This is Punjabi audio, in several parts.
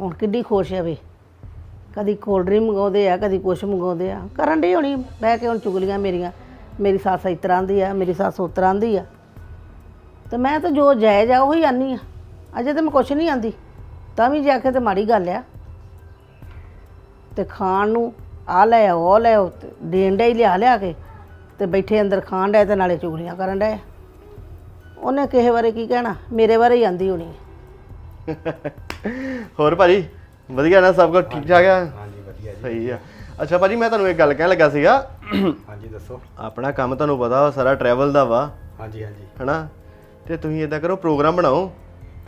ਹੁਣ ਕਿੱਡੀ ਖੁਸ਼ ਹੈ ਵੀ। ਕਦੀ ਕੋਲਡ ਡਰਿੰਕ ਮੰਗਾਉਂਦੇ ਆ, ਕਦੀ ਕੁਛ ਮੰਗਾਉਂਦੇ ਆ। ਕਰਨ ਡਈ ਹੋਣੀ ਬਹਿ ਕੇ ਹੁਣ ਚੁਗਲੀਆਂ ਮੇਰੀਆਂ। ਮੇਰੀ ਸੱਸ ਇਸ ਤਰ੍ਹਾਂ ਦੀ ਆ, ਮੇਰੀ ਸੱਸ ਉਸ ਤਰ੍ਹਾਂ ਦੀ ਆ। ਤੇ ਮੈਂ ਤਾਂ ਜੋ ਜਾਇਜ਼ ਆ, ਉਹੀ ਆਨੀ ਆ। ਅਜੇ ਤਾਂ ਮੈਂ ਕੁਛ ਨਹੀਂ ਆਂਦੀ। ਤਾਂ ਵੀ ਜਾ ਕੇ ਤੇ ਮਾੜੀ ਗੱਲ ਆ। ਤੇ ਖਾਣ ਨੂੰ ਆ ਲੈ ਉਹ ਲੈ ਦੇਣ ਡੇ ਹੀ ਲਿਆ ਲਿਆ ਕੇ, ਤੇ ਬੈਠੇ ਅੰਦਰ ਖਾਣ ਡਏ ਤੇ ਨਾਲੇ ਚੁਗਲੀਆਂ ਕਰਨ ਡਏ। ਉਹਨੇ ਕਿਸੇ ਬਾਰੇ ਕੀ ਕਹਿਣਾ? ਮੇਰੇ ਬਾਰੇ ਹੀ ਆਂਦੀ ਹੋਣੀ। ਹੋਰ ਭਾਜੀ ਵਧੀਆ ਨਾ ਸਭ ਕੁਝ ਠੀਕ ਠਾਕ ਆ? ਹਾਂਜੀ ਵਧੀਆ ਜੀ। ਸਹੀ ਆ। ਅੱਛਾ ਭਾਜੀ ਮੈਂ ਤੁਹਾਨੂੰ ਇੱਕ ਗੱਲ ਕਹਿਣ ਲੱਗਾ ਸੀਗਾ। ਹਾਂਜੀ ਦੱਸੋ। ਆਪਣਾ ਕੰਮ ਤੁਹਾਨੂੰ ਪਤਾ ਵਾ ਸਾਰਾ ਟਰੈਵਲ ਦਾ ਵਾ। ਹਾਂਜੀ ਹਾਂਜੀ। ਹਨਾ? ਤੇ ਤੁਸੀਂ ਇਦਾਂ ਕਰੋ ਪ੍ਰੋਗਰਾਮ ਬਣਾਓ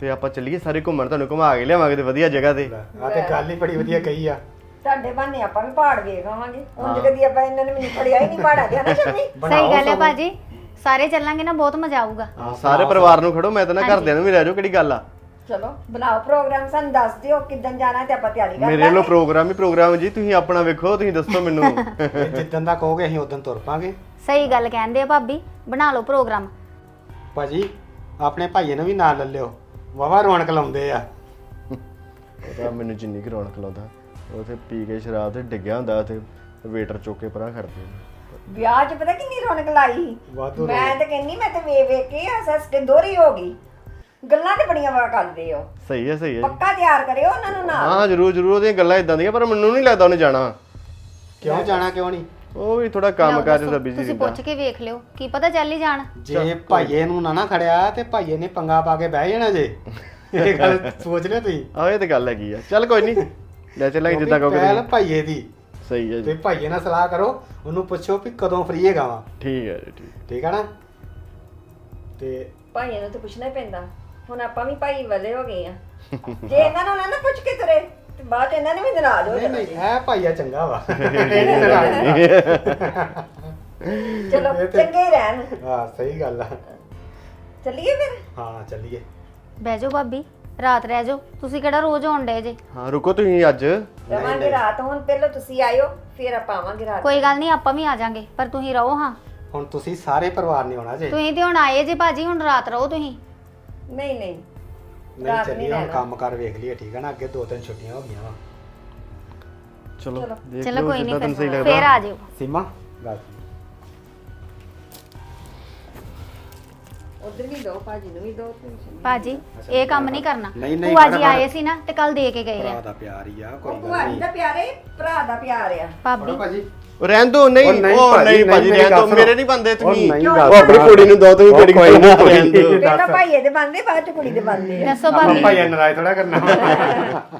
ਤੇ ਆਪਾਂ ਚੱਲੀਏ ਸਾਰੇ ਘੁੰਮਣ ਤੁਹਾਨੂੰ ਘੁਮਾ ਕੇ ਲਿਆਵਾਂਗੇ ਤੇ ਵਧੀਆ ਜਗ੍ਹਾ ਤੇ। ਆ ਤੇ ਗੱਲ ਹੀ ਬੜੀ ਵਧੀਆ ਕਹੀ ਆ। ਤੁਹਾਡੇ ਬਾਨੇ ਆਪਾਂ ਵੀ ਪਹਾੜ ਵੇਖ ਆਵਾਂਗੇ। ਉਂਝ ਕਦੀ ਆਪਾਂ ਇਹਨਾਂ ਨੇ ਮੈਨੂੰ ਫੜਿਆ ਹੀ ਨਹੀਂ ਪਹਾੜਾਂ ਦੇ ਹਨਾ ਸ਼ਮੀ? ਸਹੀ ਗੱਲ ਹੈ ਭਾਜੀ। ਸਾਰੇ ਚੱਲਾਂਗੇ ਨਾ ਬਹੁਤ ਮਜ਼ਾ ਆਊਗਾ। ਹਾਂ, ਸਾਰੇ ਪਰਿਵਾਰ ਨੂੰ ਖੜੋ ਮੈਂ ਤਾਂ ਨਾ ਘਰਦਿਆਂ ਨੂੰ ਵੀ ਲੈ ਜਾਓ ਕਿਹੜੀ ਗੱਲ ਆ? ਚਲੋ ਬਣਾਓ ਪ੍ਰੋਗਰਾਮ ਸਾਨੂੰ ਦੱਸ ਦਿਓ ਕਿੱਦਣ ਜਾਣਾ ਤੇ ਆਪਾਂ ਤਿਆਰੀ ਕਰ ਮੇਰੇ ਵੱਲੋਂ ਪ੍ਰੋਗਰਾਮ ਹੀ ਪ੍ਰੋਗਰਾਮ ਜੀ ਤੁਸੀਂ ਆਪਣਾ ਵੇਖੋ ਤੁਸੀਂ ਦੱਸੋ ਮੈਨੂੰ। ਜਿੱਦਣ ਦਾ ਕਹੋਗੇ ਅਸੀਂ ਉਦੋਂ ਤੁਰ ਪਾਂਗੇ। ਸਹੀ ਗੱਲ ਕਹਿੰਦੇ ਆ ਭਾਬੀ ਬਣਾ ਲਓ ਪ੍ਰੋਗਰਾਮ ਭਾਜੀ ਆਪਣੇ ਭਾਈਏ ਨੂੰ ਵੀ ਨਾਲ ਲੈ ਲਿਓ। ਵਾਵਾ ਰੌਣਕ ਲਾਉਂਦੇ ਆ। ਉਹਦਾ ਮੈਨੂੰ ਜਿੰਨੀ ਕੁ ਰੌਣਕ ਲਾਉਂਦਾ ਉਥੇ ਪੀ ਕੇ ਸ਼ਰਾਬ ਤੇ ਡਿੱਗਿਆ ਹੁੰਦਾ ਤੇ ਵੇਟਰ ਚੁੱਕ ਕੇ ਪਰਾਂ ਖੜਦੇ ਵਿਆਹ 'ਚ ਪਤਾ ਕਿੰਨੀ ਰੌਣਕ ਲਾਈ? ਵਾਧੂ ਮੈਂ ਤਾਂ ਕਹਿੰਨੀ ਮੈਂ ਤੇ ਵੇਖ ਵੇਖ ਕੇ ਹੱਸ ਕੇ ਦੋਹਰੀ ਹੋ ਗਈ। ਗੱਲਾਂ ਤੇ ਬੜੀਆਂ ਵਾ ਕਰਦੇ ਹੋ। ਸਹੀ ਹੈ ਸਹੀ ਹੈ। ਪੱਕਾ ਤਿਆਰ ਕਰਿਓ ਉਹਨਾਂ ਨੂੰ ਨਾਲ। ਹਾਂ ਜਰੂਰ ਜਰੂਰ ਉਹਦੀਆਂ ਗੱਲਾਂ ਇਦਾਂ ਦੀਆਂ ਪਰ ਮੈਨੂੰ ਨਹੀਂ ਲੱਗਦਾ ਉਹਨੇ ਜਾਣਾ। ਕਿਉਂ ਜਾਣਾ ਕਿਉਂ ਨਹੀਂ? ਉਹ ਵੀ ਥੋੜਾ ਕੰਮ ਕਾਜ ਦਾ ਬਿਜ਼ੀ ਤੁਸੀਂ ਰਹਿੰਦਾ ਪੁੱਛ ਕੇ ਵੇਖ ਲਿਓ ਕੀ ਪਤਾ ਚੱਲ ਹੀ ਜਾਣ। ਜੇ ਭਾਈਏ ਨੂੰ ਨਾ ਨਾ ਖੜਿਆ ਤੇ ਭਾਈਏ ਨੇ ਪੰਗਾ ਪਾ ਕੇ ਬਹਿ ਜਾਣਾ ਜੇ। ਇਹ ਗੱਲ ਸੋਚ ਲਿਓ ਤੁਸੀਂ? ਆਹ ਇਹ ਤੇ ਗੱਲ ਹੈਗੀ ਆ। ਚੱਲ ਕੋਈ ਨਹੀਂ ਲੈ ਚੱਲਾਂਗੇ ਜਿੱਦਾਂ ਕਹੋਗੇ ਪਹਿਲ ਤੁਸੀਂ। ਭਾਈਏ ਦੀ। ਸਹੀ ਹੈ ਤੇ ਜੀ ਭਾਈਏ ਨਾਲ ਸਲਾਹ ਕਰੋ ਉਹਨੂੰ ਪੁੱਛੋ ਵੀ ਕਦੋਂ ਫ੍ਰੀ ਹੈਗਾ ਵਾ। ਠੀਕ ਹੈ ਜੀ ਠੀਕ। ਠੀਕ ਆ ਨਾ? ਤੇ ਭਾਈਆਂ ਨੂੰ ਤਾਂ ਪੁੱਛਣਾ ਹੀ ਪੈਂਦਾ। ਹੁਣ ਆਪਾਂ ਵੀ ਭਾਈ ਵਾਲੇ ਹੋ ਗਏ ਆ। ਜੇ ਇਹਨਾਂ ਨੂੰ ਨਾ ਨਾ ਪੁੱਛ ਕੇ ਤੁਰੇ ਤੇ ਬਾਅਦ 'ਚ ਇਹਨਾਂ ਨੇ ਵੀ ਨਾਰਾਜ਼ ਹੋ ਨਹੀਂ ਜਾਣਾ ਨਹੀਂ ਇਹ ਭਾਈਆ ਚੰਗਾ ਵਾ। ਚਲੋ ਚੰਗੇ ਹੀ ਰਹਿਣ। ਹਾਂ ਸਹੀ ਗੱਲ ਆ। ਚੱਲੀਏ ਫਿਰ? ਹਾਂ ਚੱਲੀਏ। ਬਹਿ ਜਾਓ ਭਾਬੀ ਰਾਤ ਰਹਿ ਜਾਓ। ਤੁਸੀਂ ਕਿਹੜਾ ਰੋਜ਼ ਆਉਣ ਡੇ ਜੇ? ਹਾਂ ਰੁਕੋ ਤੁਸੀਂ ਅੱਜ। ਰਵਾਂਗੇ ਰਾਤ ਹੁਣ ਪਹਿਲਾਂ ਤੁਸੀਂ ਆਇਓ ਫਿਰ ਆਪਾਂ ਆਵਾਂਗੇ ਰਾਤ। ਕੋਈ ਗੱਲ ਨਹੀਂ ਆਪਾਂ ਵੀ ਆ ਜਾਾਂਗੇ ਪਰ ਤੁਸੀਂ ਰਹੋ ਹਾਂ। ਹੁਣ ਤੁਸੀਂ ਸਾਰੇ ਪਰਿਵਾਰ ਨੇ ਆਉਣਾ ਜੇ। ਤੁਸੀਂ ਤੇ ਹੁਣ ਆਏ ਜੇ ਭਾਜੀ ਹੁਣ ਰਾਤ ਰਹੋ ਤੁਸੀਂ। ਨਹੀਂ ਨਹੀਂ। ਨਹੀਂ ਰਾਤ ਚੱਲੀਏ ਹੁਣ। ਕੰਮ ਕਰ ਵੇਖ ਲਈਏ ਠੀਕ ਹੈ ਨਾ? ਅੱਗੇ ਦੋ ਤਿੰਨ ਛੁੱਟੀਆਂ ਹੋ ਗਈਆਂ ਵਾ। ਚਲੋ ਦੇਖ ਚਲੋ ਲਓ ਕੋਈ ਜਿੱਦਾਂ ਤੁਹਾਨੂੰ ਸਹੀ ਨਹੀਂ ਲੱਗਦਾ। ਫੇਰ ਆ ਜਿਓ। ਸੀਮਾ ਗੱਲ ਉਧਰ ਵੀ ਦੋ ਭਾਜੀ ਨੂੰ ਵੀ ਦੋ ਤੁਸੀਂ ਭਾਜੀ ਇਹ ਕੰਮ ਨਹੀਂ ਕਰਨਾ। ਨਹੀਂ, ਨਹੀਂ, ਭੂਆ ਜੀ ਬੜਾ- ਆਏ ਸੀ ਨਾ ਤੇ ਕੱਲ ਦੇ ਕੇ ਗਏ ਭਰਾ ਆ ਦਾ ਪਿਆਰ ਹੀ ਆ ਉਹ ਕੋਈ ਗੱਲ ਭੂਆ ਜੀ ਨਹੀਂ। ਦਾ ਪਿਆਰ ਹੈ ਭਰਾ ਦਾ ਪਿਆਰ ਆ। ਭਾਬੀ। ਭਾਜੀ। ਰਹਿਣ ਦੋ ਨਹੀਂ। ਉਹ ਨਹੀਂ ਭਾਜੀ, ਭਾਜੀ ਰਹਿਣ ਦੋ ਮੇਰੇ। ਨਹੀਂ ਬੰਦੇ ਤੁਸੀਂ ਉਹ ਆਪਣੀ ਕੁੜੀ ਨੂੰ ਦੋ ਤੁਸੀਂ ਕਿਹੜੀ ਕੋਈ ਨਾ, ਰਹਿਣ। ਨਹੀਂ। ਪਹਿਲਾਂ ਭਾਈਏ ਦੇ ਬੰਦੇ ਬਾਅਦ ਚ ਕੁੜੀ ਦੇ ਬੰਦੇ ਆ। ਦੱਸੋ ਭਾਬੀ। ਭਾਈਆ ਨਾਰਾਜ਼ ਥੋੜਾ ਕਰਨਾ।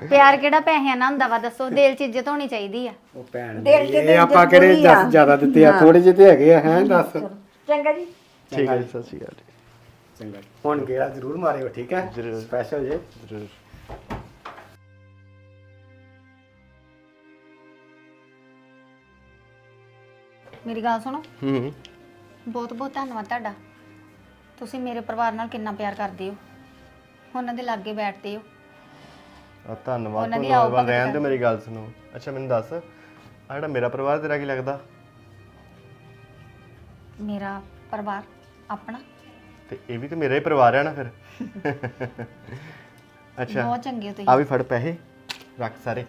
ਪਿਆਰ ਕਿਹੜਾ ਪੈਸਿਆਂ ਨਾਲ ਹੁੰਦਾ ਵਾ? ਦੱਸੋ ਦਿਲ 'ਚ ਇੱਜ਼ਤ ਹੋਣੀ ਚਾਹੀਦੀ ਆ। ਉਹ ਭੈਣ ਦਿਲ ਦੀ, ਚ ਤੇ ਇਹ ਆਪਾਂ ਕਿਹੜੇ ਜ਼ਿਆਦਾ ਦਿੱਤੇ ਆ? ਥੋੜੇ ਜਿਹੇ ਤੇ ਹੈਗੇ ਆ ਹੈ ਦੱਸ। ਚੰਗਾ ਜੀ। ਠੀਕ ਹੈ ਜੀ, ਸਤਿ ਸ਼੍ਰੀ ਅਕਾਲ। ਚੰਗਾ ਹੁਣ ਗੇੜਾ ਜ਼ਰੂਰ ਮਾਰਿਓ ਠੀਕ ਹੈ। ਸਪੈਸ਼ਲ ਜੇ। ਜ਼ਰੂਰ। ਮੇਰੀ ਗੱਲ ਸੁਣੋ। ਹੂੰ। ਬਹੁਤ ਬਹੁਤ ਧੰਨਵਾਦ ਤੁਹਾਡਾ। ਤੁਸੀਂ ਮੇਰੇ ਪਰਿਵਾਰ ਨਾਲ ਕਿੰਨਾ ਪਿਆਰ ਕਰਦੇ ਹੋ। ਉਹਨਾਂ ਦੇ ਲਾਗੇ ਬੈਠਦੇ ਹੋ। ਆ ਧੰਨਵਾਦ ਉਹਨਾਂ ਦੀ ਆਓ ਭਗਤ। ਰਹਿਣ ਤੇ ਮੇਰੀ ਗੱਲ ਸੁਣੋ। ਅੱਛਾ ਮੈਨੂੰ ਦੱਸ ਆ ਜਿਹੜਾ ਮੇਰਾ ਪਰਿਵਾਰ ਤੇਰਾ ਕੀ ਲੱਗਦਾ? ਮੇਰਾ ਪਰਿਵਾਰ ਆਪਣਾ। ਤੇ ਇਹ ਵੀ ਤੇ ਮੇਰਾ ਹੀ ਪਰਿਵਾਰ ਹੈ ਨਾ ਫਿਰ। ਅੱਛਾ ਬਹੁਤ ਚੰਗੇ ਹੋ ਆ ਤੁਸੀਂ ਵੀ ਫੜ ਪੈਸੇ ਰੱਖ ਸਾਰੇ।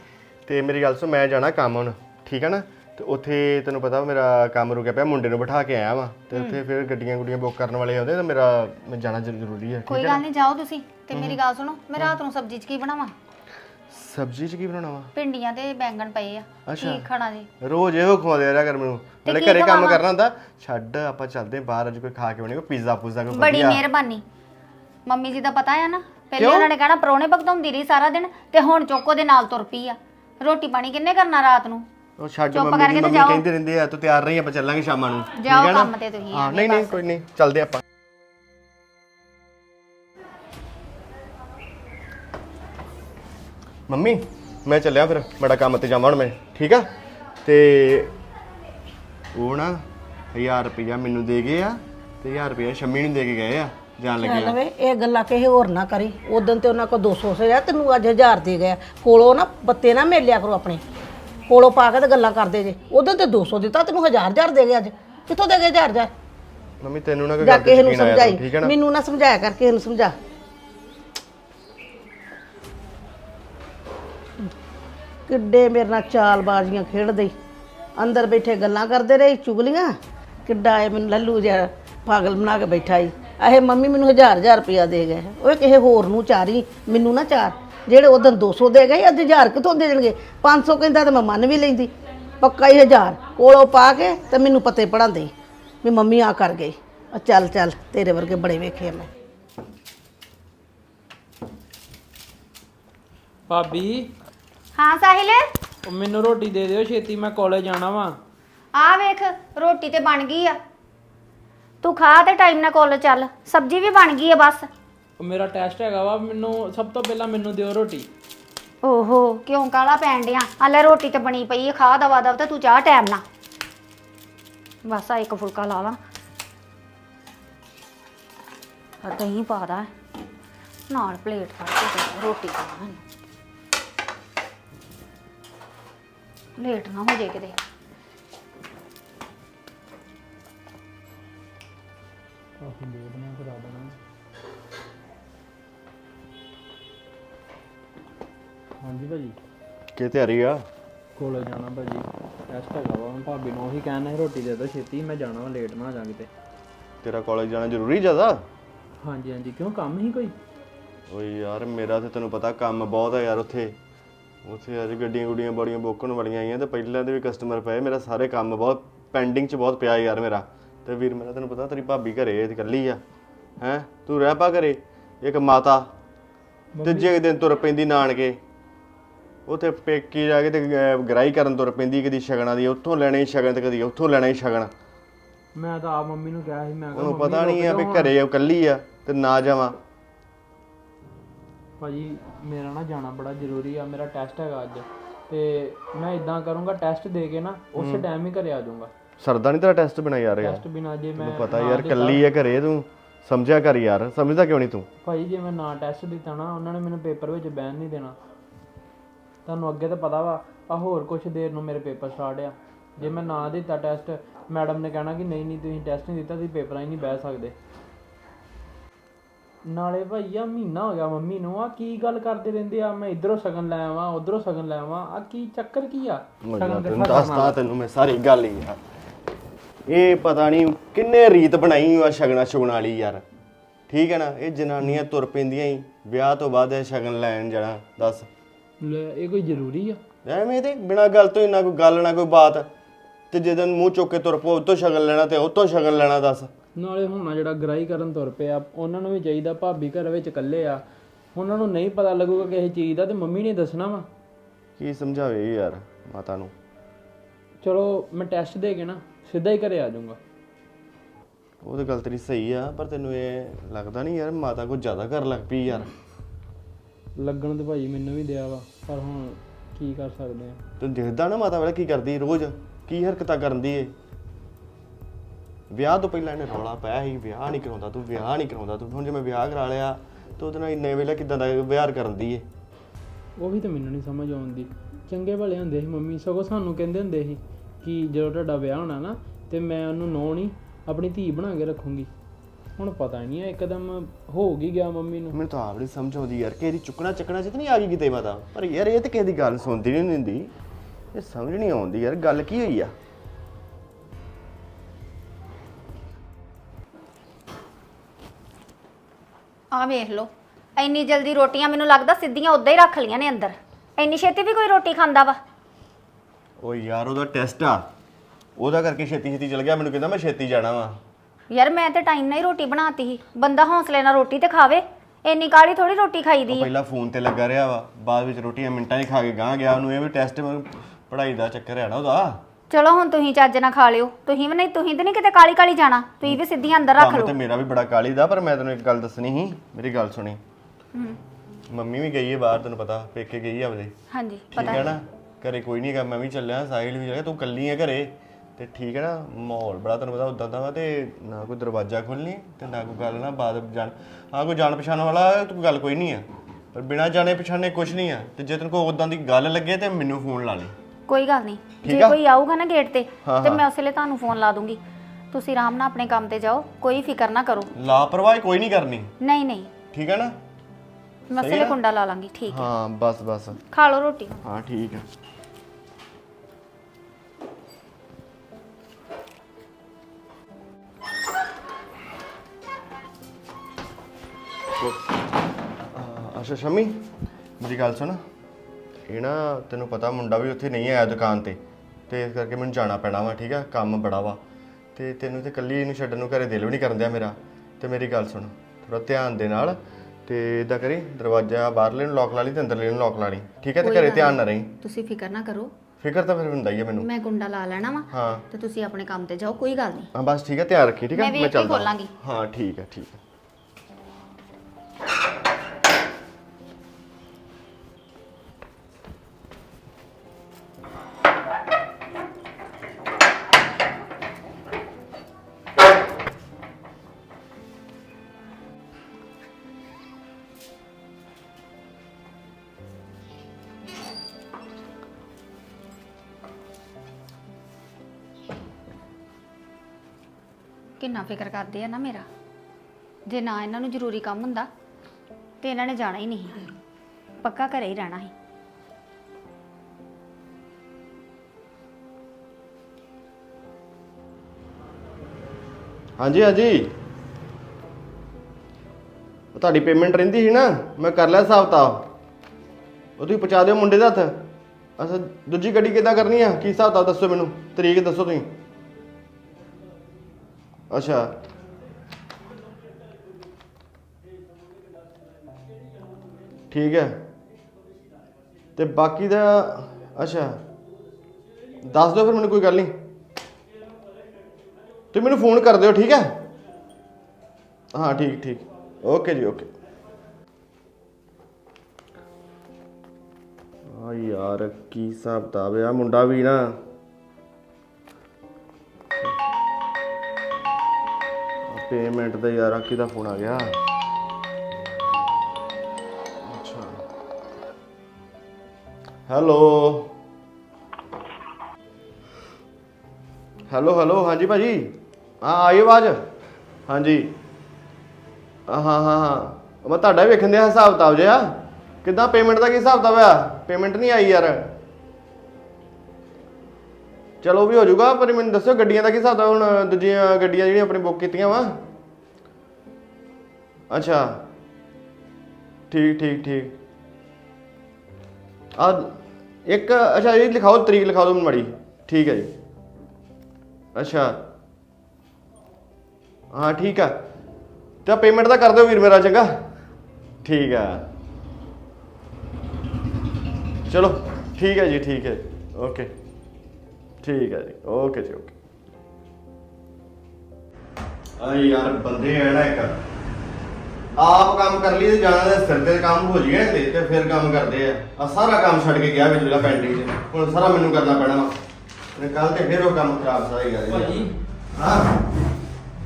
ਤੇ ਮੇਰੀ ਗੱਲ ਸੁਣ ਮੈਂ ਜਾਣਾ ਕੰਮ ਹੁਣ ਠੀਕ ਹੈ ਨਾ? ਤੇ ਉੱਥੇ ਤੈਨੂੰ ਪਤਾ ਮੇਰਾ ਕੰਮ ਰੁਕਿਆ ਪਿਆ ਮੁੰਡੇ ਨੂੰ ਬਿਠਾ ਕੇ ਆਇਆ ਵਾਂ ਤੇ ਉੱਥੇ ਫਿਰ ਗੱਡੀਆਂ ਗੁੱਡੀਆਂ ਬੁੱਕ ਕਰਨ ਵਾਲੇ ਆਉਂਦੇ ਤਾਂ ਮੇਰਾ ਮੈਂ ਜਾਣਾ ਜ਼ਰੂ- ਜ਼ਰੂਰੀ ਹੈ ਕੋਈ ਗੱਲ ਨਹੀਂ ਜਾਓ ਤੁਸੀਂ ਤੇ ਮੇਰੀ ਗੱਲ ਸੁਣੋ ਮੈਂ ਰਾਤ ਨੂੰ ਸਬਜ਼ੀ 'ਚ ਕੀ ਬਣਾਵਾਂ? ਸਬਜ਼ੀ 'ਚ ਕੀ ਬਣਾਉਣਾ ਵਾ? ਭਿੰਡੀਆਂ ਤੇ ਬੈਂਗਣ ਪਏ ਆ ਅੱਛਾ। ਕੀ ਖਾਣਾ ਜੀ? ਰੋਜ਼ ਇਹੋ ਖਵਾਉਂਦੇ ਰਿਹਾ ਕਰ ਮੈਨੂੰ ਨਾਲੇ ਕੀ ਘਰੇ ਕੰਮ ਖਵਾਵਾਂ? ਕਰਨਾ ਹੁੰਦਾ ਛੱਡ ਆਪਾਂ ਚੱਲਦੇ ਹਾਂ ਬਾਹਰ ਅੱਜ ਕੋਈ ਖਾ ਕੇ ਬਣੇ ਕੋਈ ਪੀਜ਼ਾ ਪੂਜ਼ਾ ਕੋਈ ਬੜੀ ਵਧੀਆ। ਮਿਹਰਬਾਨੀ। ਮੰਮੀ ਜੀ ਦਾ ਪਤਾ ਆ ਨਾ ਪਹਿਲੇ ਉਹਨਾਂ ਨੇ ਕਹਿਣਾ ਪਰੋਣੇ ਭਗਤਾਉਂਦੀ ਰਹੀ ਸਾਰਾ ਦਿਨ ਤੇ ਹੁਣ ਚੋਕੋ ਦੇ ਨਾਲ ਤੁਰ ਪਈ ਆ। ਰੋਟੀ ਪਾਣੀ ਕਿੰਨੇ ਕਰਨਾ ਰਾਤ ਨੂੰ? ਉਹ ਛੱਡ ਚੁੱਪ ਮੰਮੀ ਕਰਕੇ ਤੇ ਮੰਮੀ ਜਾਓ। ਕਹਿੰਦੇ ਰਹਿੰਦੇ ਆ ਤੂੰ ਤਿਆਰ ਰਹੀ ਆਪਾਂ ਚੱਲਾਂਗੇ ਸ਼ਾਮਾਂ ਨੂੰ। ਠੀਕ ਜਾਓ ਹੈ ਨਾ? ਕੰਮ ਤੇ ਤੁਸੀਂ ਹਾਂ ਨਹੀਂ ਨਹੀਂ। ਕੋਈ ਨਹੀਂ ਚੱਲਦੇ ਆਪਾਂ। ਮੰਮੀ ਮੈਂ ਚੱਲਿਆ ਫਿਰ ਬੜਾ ਕੰਮ ਤੇ ਜਾਵਾਂ ਹੁਣ ਮੈਂ ਠੀਕ ਆ? ਤੇ ਉਹ ਨਾ 1000 ਰੁਪਇਆ ਮੈਨੂੰ ਦੇ ਗਏ ਆ ਤੇ 1000 ਰੁਪਇਆ ਸ਼ੰਮੀ ਨੂੰ ਦੇ ਕੇ ਗਏ ਆ ਜਾਣ ਲੱਗੇ ਆ। ਚੱਲ ਵੇ ਇਹ ਗੱਲਾਂ ਕਿਸੇ ਹੋਰ ਨਾ ਕਰੀ। ਉਦੋਂ ਤੇ ਉਹਨਾਂ ਕੋਲ 200 ਸਿਆ ਤੈਨੂੰ ਅੱਜ 1000 ਦੇ ਗਿਆ ਕੋਲੋਂ ਨਾ ਬੱਤੇ ਨਾ ਮੇਲਿਆ ਕਰੋ ਆਪਣੇ। ਕੋਲੋਂ ਪਾ ਕੇ ਤੇ ਗੱਲਾਂ ਕਰਦੇ ਜੇ। ਉਦੋਂ ਤੇ 200 ਦਿੱਤਾ ਤੈਨੂੰ 1000 1000 ਦੇ ਗਿਆ ਅੱਜ। ਕਿੱਥੋਂ ਦੇ ਗਏ 1000 1000 ਮੰਮੀ ਤੈਨੂੰ ਨਾ ਕੋਈ ਜਾ ਗੱਲ ਤੇ ਕਿਸੇ ਨੂੰ ਯਕੀਨ ਆਇਆ ਠੀਕ ਹੈ ਨਾ? ਮੈਨੂੰ ਨਾ ਸਮਝਾਇਆ ਕਰ ਕਿਸੇ ਨੂੰ ਸਮਝਾ। ਕਿੱਡੇ ਮੇਰੇ ਨਾਲ ਚਾਲਬਾਜ਼ੀਆਂ ਖੇਡਦੇ। ਈ। ਅੰਦਰ ਬੈਠੇ ਗੱਲਾਂ ਕਰਦੇ ਰਹੇ ਚੁਗਲੀਆਂ। ਕਿੱਡਾ ਇਹ ਮੈਨੂੰ ਲੱਲੂ ਜਿਹਾ ਪਾਗਲ ਬਣਾ ਕੇ ਬੈਠਾ ਈ। ਇਹ ਮੰਮੀ ਮੈਨੂੰ ਹਜ਼ਾਰ ਹਜ਼ਾਰ ਰੁਪਇਆ ਦੇ ਗਏ। ਓਏ ਕਿਸੇ ਹੋਰ ਨੂੰ ਚਾਰੀ ਮੈਨੂੰ ਨਾ ਚਾਰ। ਜਿਹੜੇ ਉਦੋਂ 200 ਦੇ ਗਏ ਅੱਜ ਹਜ਼ਾਰ ਕਿੱਥੋਂ ਦੇ ਦੇਣਗੇ? 500 ਕਹਿੰਦਾ ਤੇ ਮੈਂ ਮੰਨ ਵੀ ਲੈਂਦੀ। ਪੱਕਾ ਹੀ ਹਜ਼ਾਰ। ਕੋਲੋਂ ਪਾ ਕੇ ਤੇ ਮੈਨੂੰ ਪਤੇ ਪੜਾਉਂਦੇ ਵੀ ਮੰਮੀ ਆ ਕਰ ਗਈ ਆ ਚੱਲ ਚੱਲ ਤੇਰੇ ਵਰਗੇ ਬੜੇ ਵੇਖੇ ਮੈਂ। ਭਾਬੀ ਹਾਂ ਸਾਹਿਲ? ਉਹ ਮੈਨੂੰ ਰੋਟੀ ਦੇ ਦਿਓ ਛੇਤੀ ਮੈਂ ਕਾਲਜ ਜਾਣਾ ਵਾਂ। ਆ ਵੇਖ ਰੋਟੀ ਤੇ ਬਣ ਗਈ ਆ। ਤੂੰ ਖਾ ਤੇ ਟਾਈਮ ਨਾਲ ਕਾਲਜ ਚੱਲ। ਸਬਜ਼ੀ ਵੀ ਬਣ ਗਈ ਆ ਬਸ। ਮੇਰਾ ਟੈਸਟ ਹੈਗਾ ਵਾ ਮੈਨੂੰ ਸਭ ਤੋਂ ਪਹਿਲਾਂ ਮੈਨੂੰ ਦਿਓ ਰੋਟੀ। ਓਹੋ ਕਿਉਂ ਕਾਲਾ ਪੈਣ ਡਿਆ? ਆ ਲੈ ਰੋਟੀ ਤੇ ਬਣੀ ਪਈ ਆ ਖਾ ਦਵਾ ਦਵ ਤੇ ਤੂੰ ਚਾਹ ਟਾਈਮ ਨਾ ਬਸ ਆ ਇੱਕ ਫੁਲਕਾ ਲਾ ਲਾ। ਆ ਦਹੀਂ ਪਾ ਦਾ। ਨਾਲ ਪਲੇਟ ਫੜ ਕੇ ਦੇ, ਰੋਟੀ ਖਾਣਾ। ਲੇਟ ਨਾ ਹੋ ਜੇ ਕਿਤੇ। ਹਾਂਜੀ ਭਾਜੀ। ਕੀ ਤਿਆਰੀ ਆ? ਕਾਲਜ ਜਾਣਾ ਭਾਜੀ। ਟੈਸਟ ਹੈਗਾ ਵਾ ਮੈਂ ਭਾਬੀ ਨੂੰ ਉਹੀ ਕਹਿਣਾ ਸੀ ਰੋਟੀ ਦੇ ਦਿਓ ਛੇਤੀ ਮੈਂ ਜਾਣਾ ਵਾ ਲੇਟ ਨਾ ਹੋ ਜਾ ਕਿਤੇ। ਤੇਰਾ ਕਾਲਜ ਜਾਣਾ ਜ਼ਰੂਰੀ ਜ਼ਿਆਦਾ? ਹਾਂਜੀ ਹਾਂਜੀ। ਕਿਉਂ ਕੰਮ ਹੀ ਕੋਈ? ਓਏ ਯਾਰ ਮੇਰਾ ਤੇ ਤੈਨੂੰ ਪਤਾ ਕੰਮ ਬਹੁਤ ਆ ਯਾਰ ਉੱਥੇ। ਉੱਥੇ ਅੱਜ ਗੱਡੀਆਂ ਗੁੱਡੀਆਂ ਬੜੀਆਂ ਬੁੱਕਣ ਵਾਲੀਆਂ ਆਈਆਂ ਤੇ ਪਹਿਲਾਂ ਦੇ ਵੀ ਕਸਟਮਰ ਪਏ ਮੇਰਾ ਸਾਰੇ ਕੰਮ ਬਹੁਤ ਪੈਂਡਿੰਗ 'ਚ ਬਹੁਤ ਪਿਆ ਯਾਰ ਮੇਰਾ। ਤੇ ਵੀਰ ਮੇਰਾ ਤੈਨੂੰ ਪਤਾ ਤੇਰੀ ਭਾਬੀ ਘਰੇ ਤੇ ਇਕੱਲੀ ਆ। ਹੈ? ਤੂੰ ਰਹਿ ਪਾ ਘਰੇ ਇੱਕ ਮਾਤਾ। ਤੀਜੇ ਦਿਨ ਤੁਰ ਪੈਂਦੀ ਨਾਨਕੇ। ਉੱਥੇ ਪੇਕੀ ਜਾ ਕੇ ਤੇ ਗਰਾਈ ਕਰਨ ਤੁਰ ਪੈਂਦੀ ਕਦੀ ਸ਼ਗਨਾਂ ਦੀ ਉੱਥੋਂ ਲੈਣੇ ਸ਼ਗਨ ਤੇ ਕਦੀ ਉੱਥੋਂ ਲੈਣੇ ਸ਼ਗਨ। ਮੈਂ ਤਾਂ ਆਪ ਮੰਮੀ ਨੂੰ ਕਿਹਾ ਸੀ ਮੈਂ ਕਿਹਾ ਉਹਨੂੰ ਮੰਮੀ ਪਤਾ ਨਹੀਂ ਆ ਵੀ ਘਰੇ ਉਹ ਇਕੱਲੀ ਆ ਤੇ ਨਾ ਜਾਵਾਂ। ਭਾਜੀ ਮੇਰਾ ਨਾ ਜਾਣਾ ਬੜਾ ਜ਼ਰੂਰੀ ਆ ਮੇਰਾ ਟੈਸਟ ਹੈਗਾ ਅੱਜ। ਤੇ ਮੈਂ ਇਦਾਂ ਕਰੂੰਗਾ ਟੈਸਟ ਦੇ ਕੇ ਨਾ ਉਸੇ ਟਾਈਮ ਹੀ ਘਰੇ ਆ ਜਾਊਂਗਾ। ਸਰਦਾ ਨਹੀਂ ਤੇਰਾ ਟੈਸਟ ਬਿਨਾ ਯਾਰ ਯਾਰ। ਟੈਸਟ ਬਿਨਾ ਜੇ ਮੈਂ ਪਤਾ ਯਾਰ ਦਿੱਤਾ- ਕੱਲੀ ਆ ਘਰੇ ਤੂੰ ਸਮਝਿਆ ਕਰ ਯਾਰ ਸਮਝਦਾ ਕਿਉਂ ਨਹੀਂ ਤੂੰ? ਭਾਈ ਜੇ ਮੈਂ ਨਾ ਟੈਸਟ ਦਿੱਤਾ ਨਾ ਉਹਨਾਂ ਨੇ ਮੈਨੂੰ ਪੇਪਰ ਵਿੱਚ ਬੈਨ ਨਹੀਂ ਦੇਣਾ। ਤੁਹਾਨੂੰ ਅੱਗੇ ਤਾਂ ਪਤਾ ਵਾ ਆ ਹੋਰ ਕੁਝ ਦੇਰ ਨੂੰ ਮੇਰੇ ਪੇਪਰ ਸਟਾਰਟ ਆ। ਜੇ ਮੈਂ ਨਾ ਦਿੱਤਾ ਟੈਸਟ ਮੈਡਮ ਨੇ ਕਹਿਣਾ ਕਿ ਨਹੀਂ ਨਹੀਂ ਤੁਸੀਂ ਟੈਸਟ ਨਹੀਂ ਦਿੱਤਾ ਤੁਸੀਂ ਪੇਪਰਾਂ 'ਚ ਨਹੀਂ ਬਹਿ ਸਕਦੇ। ਨਾਲੇ ਭਾਈ ਆ ਮਹੀਨਾ ਹੋ ਗਿਆ ਮੰਮੀ ਨੂੰ ਆ ਕੀ ਗੱਲ ਕਰਦੇ ਰਹਿੰਦੇ ਆ? ਮੈਂ ਇਧਰੋਂ ਸ਼ਗਨ ਲੈ ਆਵਾਂ ਉਧਰੋਂ ਸ਼ਗਨ ਲੈ ਆਵਾਂ ਆ ਕੀ ਚੱਕਰ ਕੀ ਆ? ਸ਼ਗਨ ਤੈਨੂੰ ਦੱਸਦਾ ਤੈਨੂੰ ਮੈਂ ਸਾਰੀ ਗੱਲ ਹੀ ਯਾਰ ਇਹ ਪਤਾ ਨਹੀਂ ਕਿੰਨੇ ਰੀਤ ਬਣਾਈ ਆ ਸ਼ਗਨਾ ਸ਼ੁਗਨ ਵਾਲੀ ਯਾਰ। ਠੀਕ ਹੈ ਨਾ? ਇਹ ਜਨਾਨੀਆਂ ਤੁਰ ਪੈਂਦੀਆਂ ਹੀ ਵਿਆਹ ਤੋਂ ਬਾਅਦ ਇਹ ਸ਼ਗਨ ਲੈਣ ਜਾਣਾ ਦੱਸ। ਲੈ ਇਹ ਕੋਈ ਜ਼ਰੂਰੀ ਆ? ਐਵੇਂ ਤੇ ਬਿਨਾ ਗੱਲ ਤੋਂ ਹੀ ਨਾ ਕੋਈ ਗੱਲ ਨਾ ਕੋਈ ਬਾਤ। ਤੇ ਜਦੋਂ ਮੂੰਹ ਚੁੱਕ ਕੇ ਤੁਰ ਪੋ ਉਤੋਂ ਸ਼ਗਨ ਲੈਣਾ ਤੇ ਉਤੋਂ ਸ਼ਗਨ ਲੈਣਾ ਦੱਸ। ਨਾਲੇ ਹੁਣ ਜਿਹੜਾ ਗ੍ਰਾਈ ਕਰਨ ਤੁਰ ਪਿਆ ਉਹਨਾਂ ਨੂੰ ਵੀ ਚਾਹੀਦਾ ਭਾਬੀ ਘਰ ਵਿੱਚ ਇਕੱਲੇ ਆ। ਉਹਨਾਂ ਨੂੰ ਨਹੀਂ ਪਤਾ ਲੱਗੂਗਾ ਕਿਸੇ ਚੀਜ਼ ਦਾ ਤੇ ਮੰਮੀ ਨੇ ਦੱਸਣਾ ਵਾ। ਕੀ ਸਮਝਾਵੇ ਯਾਰ ਮਾਤਾ ਨੂੰ? ਚਲੋ ਮੈਂ ਟੈਸਟ ਦੇ ਕੇ ਨਾ ਸਿੱਧਾ ਹੀ ਘਰੇ ਆ ਜਾਊਂਗਾ। ਉਹ ਤਾਂ ਗੱਲ ਤੇਰੀ ਸਹੀ ਆ ਪਰ ਤੈਨੂੰ ਇਹ ਲੱਗਦਾ ਨਹੀਂ ਯਾਰ ਮਾਤਾ ਕੁਝ ਜ਼ਿਆਦਾ ਕਰ ਲੱਗ ਪਈ ਯਾਰ। ਲੱਗਣ ਤੇ ਭਾਈ ਮੈਨੂੰ ਵੀ ਦਿਆ ਵਾ ਪਰ ਹੁਣ ਕੀ ਕਰ ਸਕਦੇ ਆ? ਤੂੰ ਦੇਖਦਾ ਨਾ ਮਾਤਾ ਵੇਲੇ ਕੀ ਕਰਦੀ ਰੋਜ਼ ਕੀ ਹਰਕਤਾਂ ਕਰਦੀ ਏ? ਵਿਆਹ ਤੋਂ ਪਹਿਲਾਂ ਇਹਨੇ ਰੌਲਾ ਪਾਇਆ ਸੀ ਵਿਆਹ ਨਹੀਂ ਕਰਾਉਂਦਾ ਤੂੰ ਵਿਆਹ ਨਹੀਂ ਕਰਾਉਂਦਾ ਤੂੰ ਹੁਣ ਜੇ ਮੈਂ ਵਿਆਹ ਕਰਾ ਲਿਆ ਤਾਂ ਉਹਦੇ ਨਾਲ ਇੰਨੇ ਵੇਲੇ ਕਿਦਾਂ ਦਾ ਵਿਹਾਰ ਕਰਨ ਦੀ ਏ? ਉਹੀ ਤਾਂ ਮੈਨੂੰ ਨਹੀਂ ਸਮਝ ਆਉਂਦੀ। ਚੰਗੇ ਭਲੇ ਹੁੰਦੇ ਸੀ ਮੰਮੀ ਸਗੋਂ ਸਾਨੂੰ ਕਹਿੰਦੇ ਹੁੰਦੇ ਸੀ ਕਿ ਜਦੋਂ ਤੁਹਾਡਾ ਵਿਆਹ ਹੋਣਾ ਨਾ ਤੇ ਮੈਂ ਉਹਨੂੰ ਨੋ ਨਹੀਂ ਆਪਣੀ ਧੀ ਬਣਾ ਕੇ ਰੱਖੂੰਗੀ। ਹੁਣ ਪਤਾ ਨਹੀਂ ਹੈ ਇੱਕਦਮ ਹੋ ਗਈ ਗਿਆ ਮੰਮੀ ਨੂੰ। ਮੈਨੂੰ ਤਾਂ ਆਪ ਨਹੀਂ ਸਮਝ ਆਉਂਦੀ ਯਾਰ ਕਿ ਇਹਦੀ ਚੁੱਕਣਾ ਚੱਕਣਾ ਚ ਤਾਂ ਨਹੀਂ ਆ ਗਈ ਕਿਤੇ ਮਾਤਾ ਪਰ ਯਾਰ ਇਹ ਤੇ ਕਿਸੇ ਦੀ ਗੱਲ ਸੁਣਦੀ ਨਹੀਂ ਹੁੰਦੀ। ਇਹ ਸਮਝ ਨਹੀਂ ਆਉਂਦੀ ਯਾਰ ਗੱਲ ਕੀ ਹੋਈ ਆ? ਆ ਵੇਖ ਲਓ ਇੰਨੀ ਜਲਦੀ ਰੋਟੀਆਂ ਮੈਨੂੰ ਲੱਗਦਾ ਸਿੱਧੀਆਂ ਉਦਾਂ ਹੀ ਰੱਖ ਲੀਆਂ ਨੇ ਅੰਦਰ। ਇੰਨੀ ਛੇਤੀ ਵੀ ਕੋਈ ਰੋਟੀ ਖਾਂਦਾ ਵਾ? ਓ ਯਾਰ ਉਹਦਾ ਟੈਸਟ ਆ। ਉਹਦਾ ਕਰਕੇ ਛੇਤੀ ਛੇਤੀ ਚਲ ਗਿਆ ਮੈਨੂੰ ਕਹਿੰਦਾ ਮੈਂ ਛੇਤੀ ਜਾਣਾ ਵਾ। ਯਾਰ ਮੈਂ ਤੇ ਟਾਈਮ ਨਾਲ ਹੀ ਰੋਟੀ ਬਣਾਤੀ ਸੀ। ਬੰਦਾ ਹੌਸਲੇ ਨਾਲ ਰੋਟੀ ਤੇ ਖਾਵੇ। ਇੰਨੀ ਕਾਲੀ ਥੋੜੀ ਰੋਟੀ ਖਾਈਦੀ ਪਹਿਲਾਂ ਫੋਨ ਤੇ ਲੱਗਾ ਰਿਹਾ ਵਾ ਬਾਅਦ ਵਿੱਚ ਰੋਟੀਆਂ ਮਿੰਟਾਂ 'ਚ ਖਾ ਕੇ ਗਾਂ ਗਿਆ ਉਹਨੂੰ ਇਹ ਵੀ ਟੈਸਟ ਪੜ੍ਹਾਈ ਦਾ ਚੱਕਰ ਹੈ ਨਾ ਉਹਦਾ। ਚਲੋ ਹੁਣ ਤੁਸੀਂ ਚੱਜ ਨਾਲ ਖਾ ਲਿਓ। ਤੁਸੀਂ ਵੀ ਨਹੀਂ ਤੁਸੀਂ ਤੇ ਨਹੀਂ ਕਿਤੇ ਕਾਲੀ ਕਾਲੀ ਜਾਣਾ। ਤੁਸੀਂ ਵੀ ਸਿੱਧੀਆਂ ਅੰਦਰ ਰੱਖ ਕੰਮ ਲਓ। ਤੇ ਮੇਰਾ ਵੀ ਬੜਾ ਕਾਲੀ ਦਾ ਪਰ ਮੈਂ ਤੈਨੂੰ ਇੱਕ ਗੱਲ ਦੱਸਣੀ ਸੀ ਮੇਰੀ ਗੱਲ ਸੁਣੀ। ਮੰਮੀ ਵੀ ਗਈ ਹੈ ਬਾਹਰ ਤੈਨੂੰ ਪਤਾ ਪੇਕੇ ਗਈ ਆ ਉਹਦੇ ਹਾਂਜੀ ਠੀਕ ਪਤਾ ਹੈ ਨਾ। ਘਰੇ ਕੋਈ ਨਹੀਂ ਹੈਗਾ ਮੈਂ ਵੀ ਚੱਲਿਆ ਸਾਹਿਲ ਵੀ ਚੱਲਿਆ ਤੂੰ ਕੱਲੀ ਹੈ ਘਰੇ। ਤੇ ਠੀਕ ਹੈ ਨਾ ਮਾਹੌਲ ਬੜਾ ਤੈਨੂੰ ਪਤਾ ਉਦਾਂ ਦਾ ਵਾ ਤੇ ਨਾ ਕੋਈ ਦਰਵਾਜ਼ਾ ਖੋਲਣੀ ਤੇ ਨਾ ਕੋਈ ਗੱਲ ਨਾ ਬਾਅਦ ਜਾਣ ਹਾਂ ਕੋਈ ਜਾਣ ਪਛਾਣ ਵਾਲਾ ਹੈ, ਤਾਂ ਗੱਲ ਕੋਈ ਨਹੀਂ ਆ। ਪਰ ਬਿਨਾ ਜਾਣੇ ਪਛਾਣੇ ਕੁਝ ਨਹੀਂ ਆ ਤੇ ਜੇ ਤੈਨੂੰ ਕੋਈ ਉਦਾਂ ਦੀ ਗੱਲ ਲੱਗੇ ਤੇ ਮੈਨੂੰ ਫੋਨ ਲਾ ਲਈ। ਕੋਈ ਗੱਲ ਨਹੀਂ। ਜੇ ਆ? ਕੋਈ ਆਊਗਾ ਨਾ ਗੇਟ ਤੇ ਹਾਂ, ਤੇ ਹਾਂ। ਮੈਂ ਉਸੇ ਲਈ ਤੁਹਾਨੂੰ ਫੋਨ ਲਾ ਦੂੰਗੀ। ਤੁਸੀਂ ਆਰਾਮ ਨਾਲ ਆਪਣੇ ਕੰਮ ਤੇ ਜਾਓ ਕੋਈ ਫਿਕਰ ਨਾ ਕਰੋ। ਲਾਪਰਵਾਹੀ ਕੋਈ ਨਹੀਂ ਕਰਨੀ। ਨਹੀਂ ਨਹੀਂ। ਠੀਕ ਹੈ ਨਾ? ਮਸਲੇ ਕੁੰਡਾ ਲਾ ਲਾਂਗੀ ਠੀਕ ਹੈ। ਹਾਂ ਬਸ ਬਸ। ਖਾ ਲਓ ਰੋਟੀ। ਹਾਂ ਠੀਕ ਆ। ਅੱਛਾ ਸ਼ਮੀ ਮੇਰੀ ਗੱਲ ਸੁਣ। ਇਹ ਨਾ ਤੈਨੂੰ ਪਤਾ ਮੁੰਡਾ ਵੀ ਉੱਥੇ ਨਹੀਂ ਆਇਆ ਦੁਕਾਨ ਤੇ ਤੇ ਇਸ ਕਰਕੇ ਮੈਨੂੰ ਜਾਣਾ ਪੈਣਾ ਵਾ ਠੀਕ ਆ? ਕੰਮ ਬੜਾ ਵਾ। ਤੇ ਤੈਨੂੰ ਤੇ ਕੱਲੀ ਇਹਨੂੰ ਛੱਡਣ ਨੂੰ ਘਰੇ ਦਿਲ ਵੀ ਨਹੀਂ ਕਰਨ ਦਿਆ ਮੇਰਾ। ਤੇ ਮੇਰੀ ਗੱਲ ਸੁਣ ਥੋੜਾ ਧਿਆਨ ਦੇ ਨਾਲ ਤੇ ਇਦਾਂ ਕਰੀ ਦਰਵਾਜ਼ਾ ਬਾਹਰਲੇ ਨੂੰ ਲੋਕ ਲਾ ਲਈ ਤੇ ਅੰਦਰਲੇ ਨੂੰ ਲੋਕ ਲਾ ਲਈ ਠੀਕ ਹੈ ਤੇ ਘਰੇ ਧਿਆਨ ਨਾ ਰਹੀ। ਤੁਸੀਂ ਫਿਕਰ ਨਾ ਕਰੋ। ਫਿਕਰ ਤਾਂ ਫਿਰ ਹੁੰਦਾ ਹੀ ਹੈ ਮੈਨੂੰ। ਮੈਂ ਕੁੰਡਾ ਲਾ ਲੈਣਾ ਵਾ ਹਾਂ। ਤੇ ਤੁਸੀਂ ਆਪਣੇ ਕੰਮ ਤੇ ਜਾਓ ਕੋਈ ਗੱਲ ਨਹੀਂ। ਹਾਂ ਬਸ ਠੀਕ ਹੈ ਧਿਆਨ ਰੱਖੀ ਠੀਕ ਹੈ ਮੈਂ ਵੇਖ ਕੇ ਖੋਲਾਂਗੀ। ਹਾਂ ਠੀਕ ਹੈ ਠੀਕ ਹੈ ਕਿੰਨਾ ਫਿਕਰ ਕਰਦੇ ਆ ਨਾ ਮੇਰਾ। ਜੇ ਨਾ ਇਹਨਾਂ ਨੂੰ ਜ਼ਰੂਰੀ ਕੰਮ ਹੁੰਦਾ, ਤੇ ਇਹਨਾਂ ਨੇ ਜਾਣਾ ਹੀ ਨਹੀਂ। ਪੱਕਾ ਘਰੇ ਹੀ ਰਹਿਣਾ ਸੀ। ਹਾਂਜੀ ਹਾਂਜੀ। ਉਹ ਤੁਹਾਡੀ ਪੇਮੈਂਟ ਰਹਿੰਦੀ ਸੀ ਨਾ, ਮੈਂ ਕਰ ਲਿਆ ਹਿਸਾਬ ਤਾਂ। ਉਹ ਤੁਸੀਂ ਪਹੁੰਚਾ ਦਿਓ ਮੁੰਡੇ ਦਾ ਹੱਥ। ਅੱਛਾ, ਦੂਜੀ ਗੱਡੀ ਕਿੱਦਾਂ ਕਰਨੀ ਆ? ਕੀ ਹਿਸਾਬ ਤਾਂ ਦੱਸੋ ਮੈਨੂੰ? ਤਰੀਕ ਦੱਸੋ ਤੁਸੀਂ। ਅੱਛਾ। ਠੀਕ ਹੈ। ਤੇ ਬਾਕੀ ਦਾ, ਅੱਛਾ। ਦੱਸ ਦਿਓ ਫਿਰ ਮੈਨੂੰ ਕੋਈ ਗੱਲ ਨਹੀਂ। ਤੁਸੀਂ ਮੈਨੂੰ ਫੋਨ ਕਰ ਦਿਓ, ਠੀਕ ਹੈ। ਹਾਂ, ਠੀਕ ਠੀਕ। ਓਕੇ ਜੀ, ਓਕੇ। ਆ ਯਾਰ, ਕੀ ਹਿਸਾਬ ਕਿਤਾਬ ਆ। ਮੁੰਡਾ ਵੀ ਨਾ ਪੇਮੈਂਟ ਦਾ ਯਾਰ ਕਿਹਦਾ ਫੋਨ ਆ ਗਿਆ? ਅੱਛਾ। ਹੈਲੋ ਹੈਲੋ ਹੈਲੋ ਹਾਂਜੀ ਭਾਜੀ। ਹਾਂ, ਆਈ ਆਵਾਜ਼? ਹਾਂਜੀ। ਹਾਂ ਹਾਂ ਹਾਂ ਮੈਂ ਤੁਹਾਡਾ ਵੀ ਵੇਖਣ ਦੇ ਹਿਸਾਬ ਕਿਤਾਬ ਜਿਆ ਕਿੱਦਾਂ ਪੇਮੈਂਟ ਦਾ ਕੀ ਹਿਸਾਬ ਕਿਤਾਬ ਆ? ਪੇਮੈਂਟ ਨਹੀਂ ਆਈ ਯਾਰ। ਚਲੋ ਉਹ ਵੀ ਹੋ ਜਾਊਗਾ, ਪਰ ਮੈਨੂੰ ਦੱਸਿਓ ਗੱਡੀਆਂ ਦਾ ਕੀ ਹਿਸਾਬ ਕਿਤਾਬ ਹੁਣ, ਦੂਜੀਆਂ ਗੱਡੀਆਂ ਜਿਹੜੀਆਂ ਆਪਣੀ ਬੁੱਕ ਕੀਤੀਆਂ ਵਾ। ਅੱਛਾ। ਠੀਕ ਠੀਕ ਠੀਕ। ਆ, ਇੱਕ, ਅੱਛਾ, ਇਹ ਲਿਖਾਓ, ਤਰੀਕ ਲਿਖਾ ਦਿਓ ਮੈਨੂੰ ਮਾੜੀ। ਠੀਕ ਹੈ ਜੀ। ਅੱਛਾ। ਹਾਂ, ਠੀਕ ਆ। ਤੇ ਪੇਮੈਂਟ ਤਾਂ ਕਰ ਦਿਓ ਵੀਰ ਮੇਰਾ, ਚੰਗਾ। ਠੀਕ ਆ। ਚਲੋ, ਠੀਕ ਹੈ ਜੀ, ਠੀਕ ਹੈ। ਓਕੇ ਠੀਕ ਹੈ ਜੀ ਓਕੇ ਜੀ ਓਕੇ। ਆ ਯਾਰ ਬੰਦੇ ਨਾ ਇੱਕ। ਆਪ ਕੰਮ ਕਰ ਲਈ ਤੇ ਜਾਣਾ ਦੇ ਸਿਰ ਤੇ ਕੰਮ ਹੋ ਜੀਏ ਤੇ ਤੇ ਫਿਰ ਕੰਮ ਕਰਦੇ ਆ। ਆ ਸਾਰਾ ਕੰਮ ਛੱਡ ਕੇ ਗਿਆ ਵਿੱਚ ਜਿਹੜਾ ਪੈਂਡਿੰਗ ਚ। ਹੁਣ ਸਾਰਾ ਮੈਨੂੰ ਕਰਨਾ ਪੈਣਾ ਵਾ। ਤੇ ਕੱਲ ਤੇ ਫਿਰ ਉਹ ਕੰਮ ਖਰਾਬ ਸਾਰਾ ਹੀ ਕਰ ਭਾਜੀ ਹਾਂ।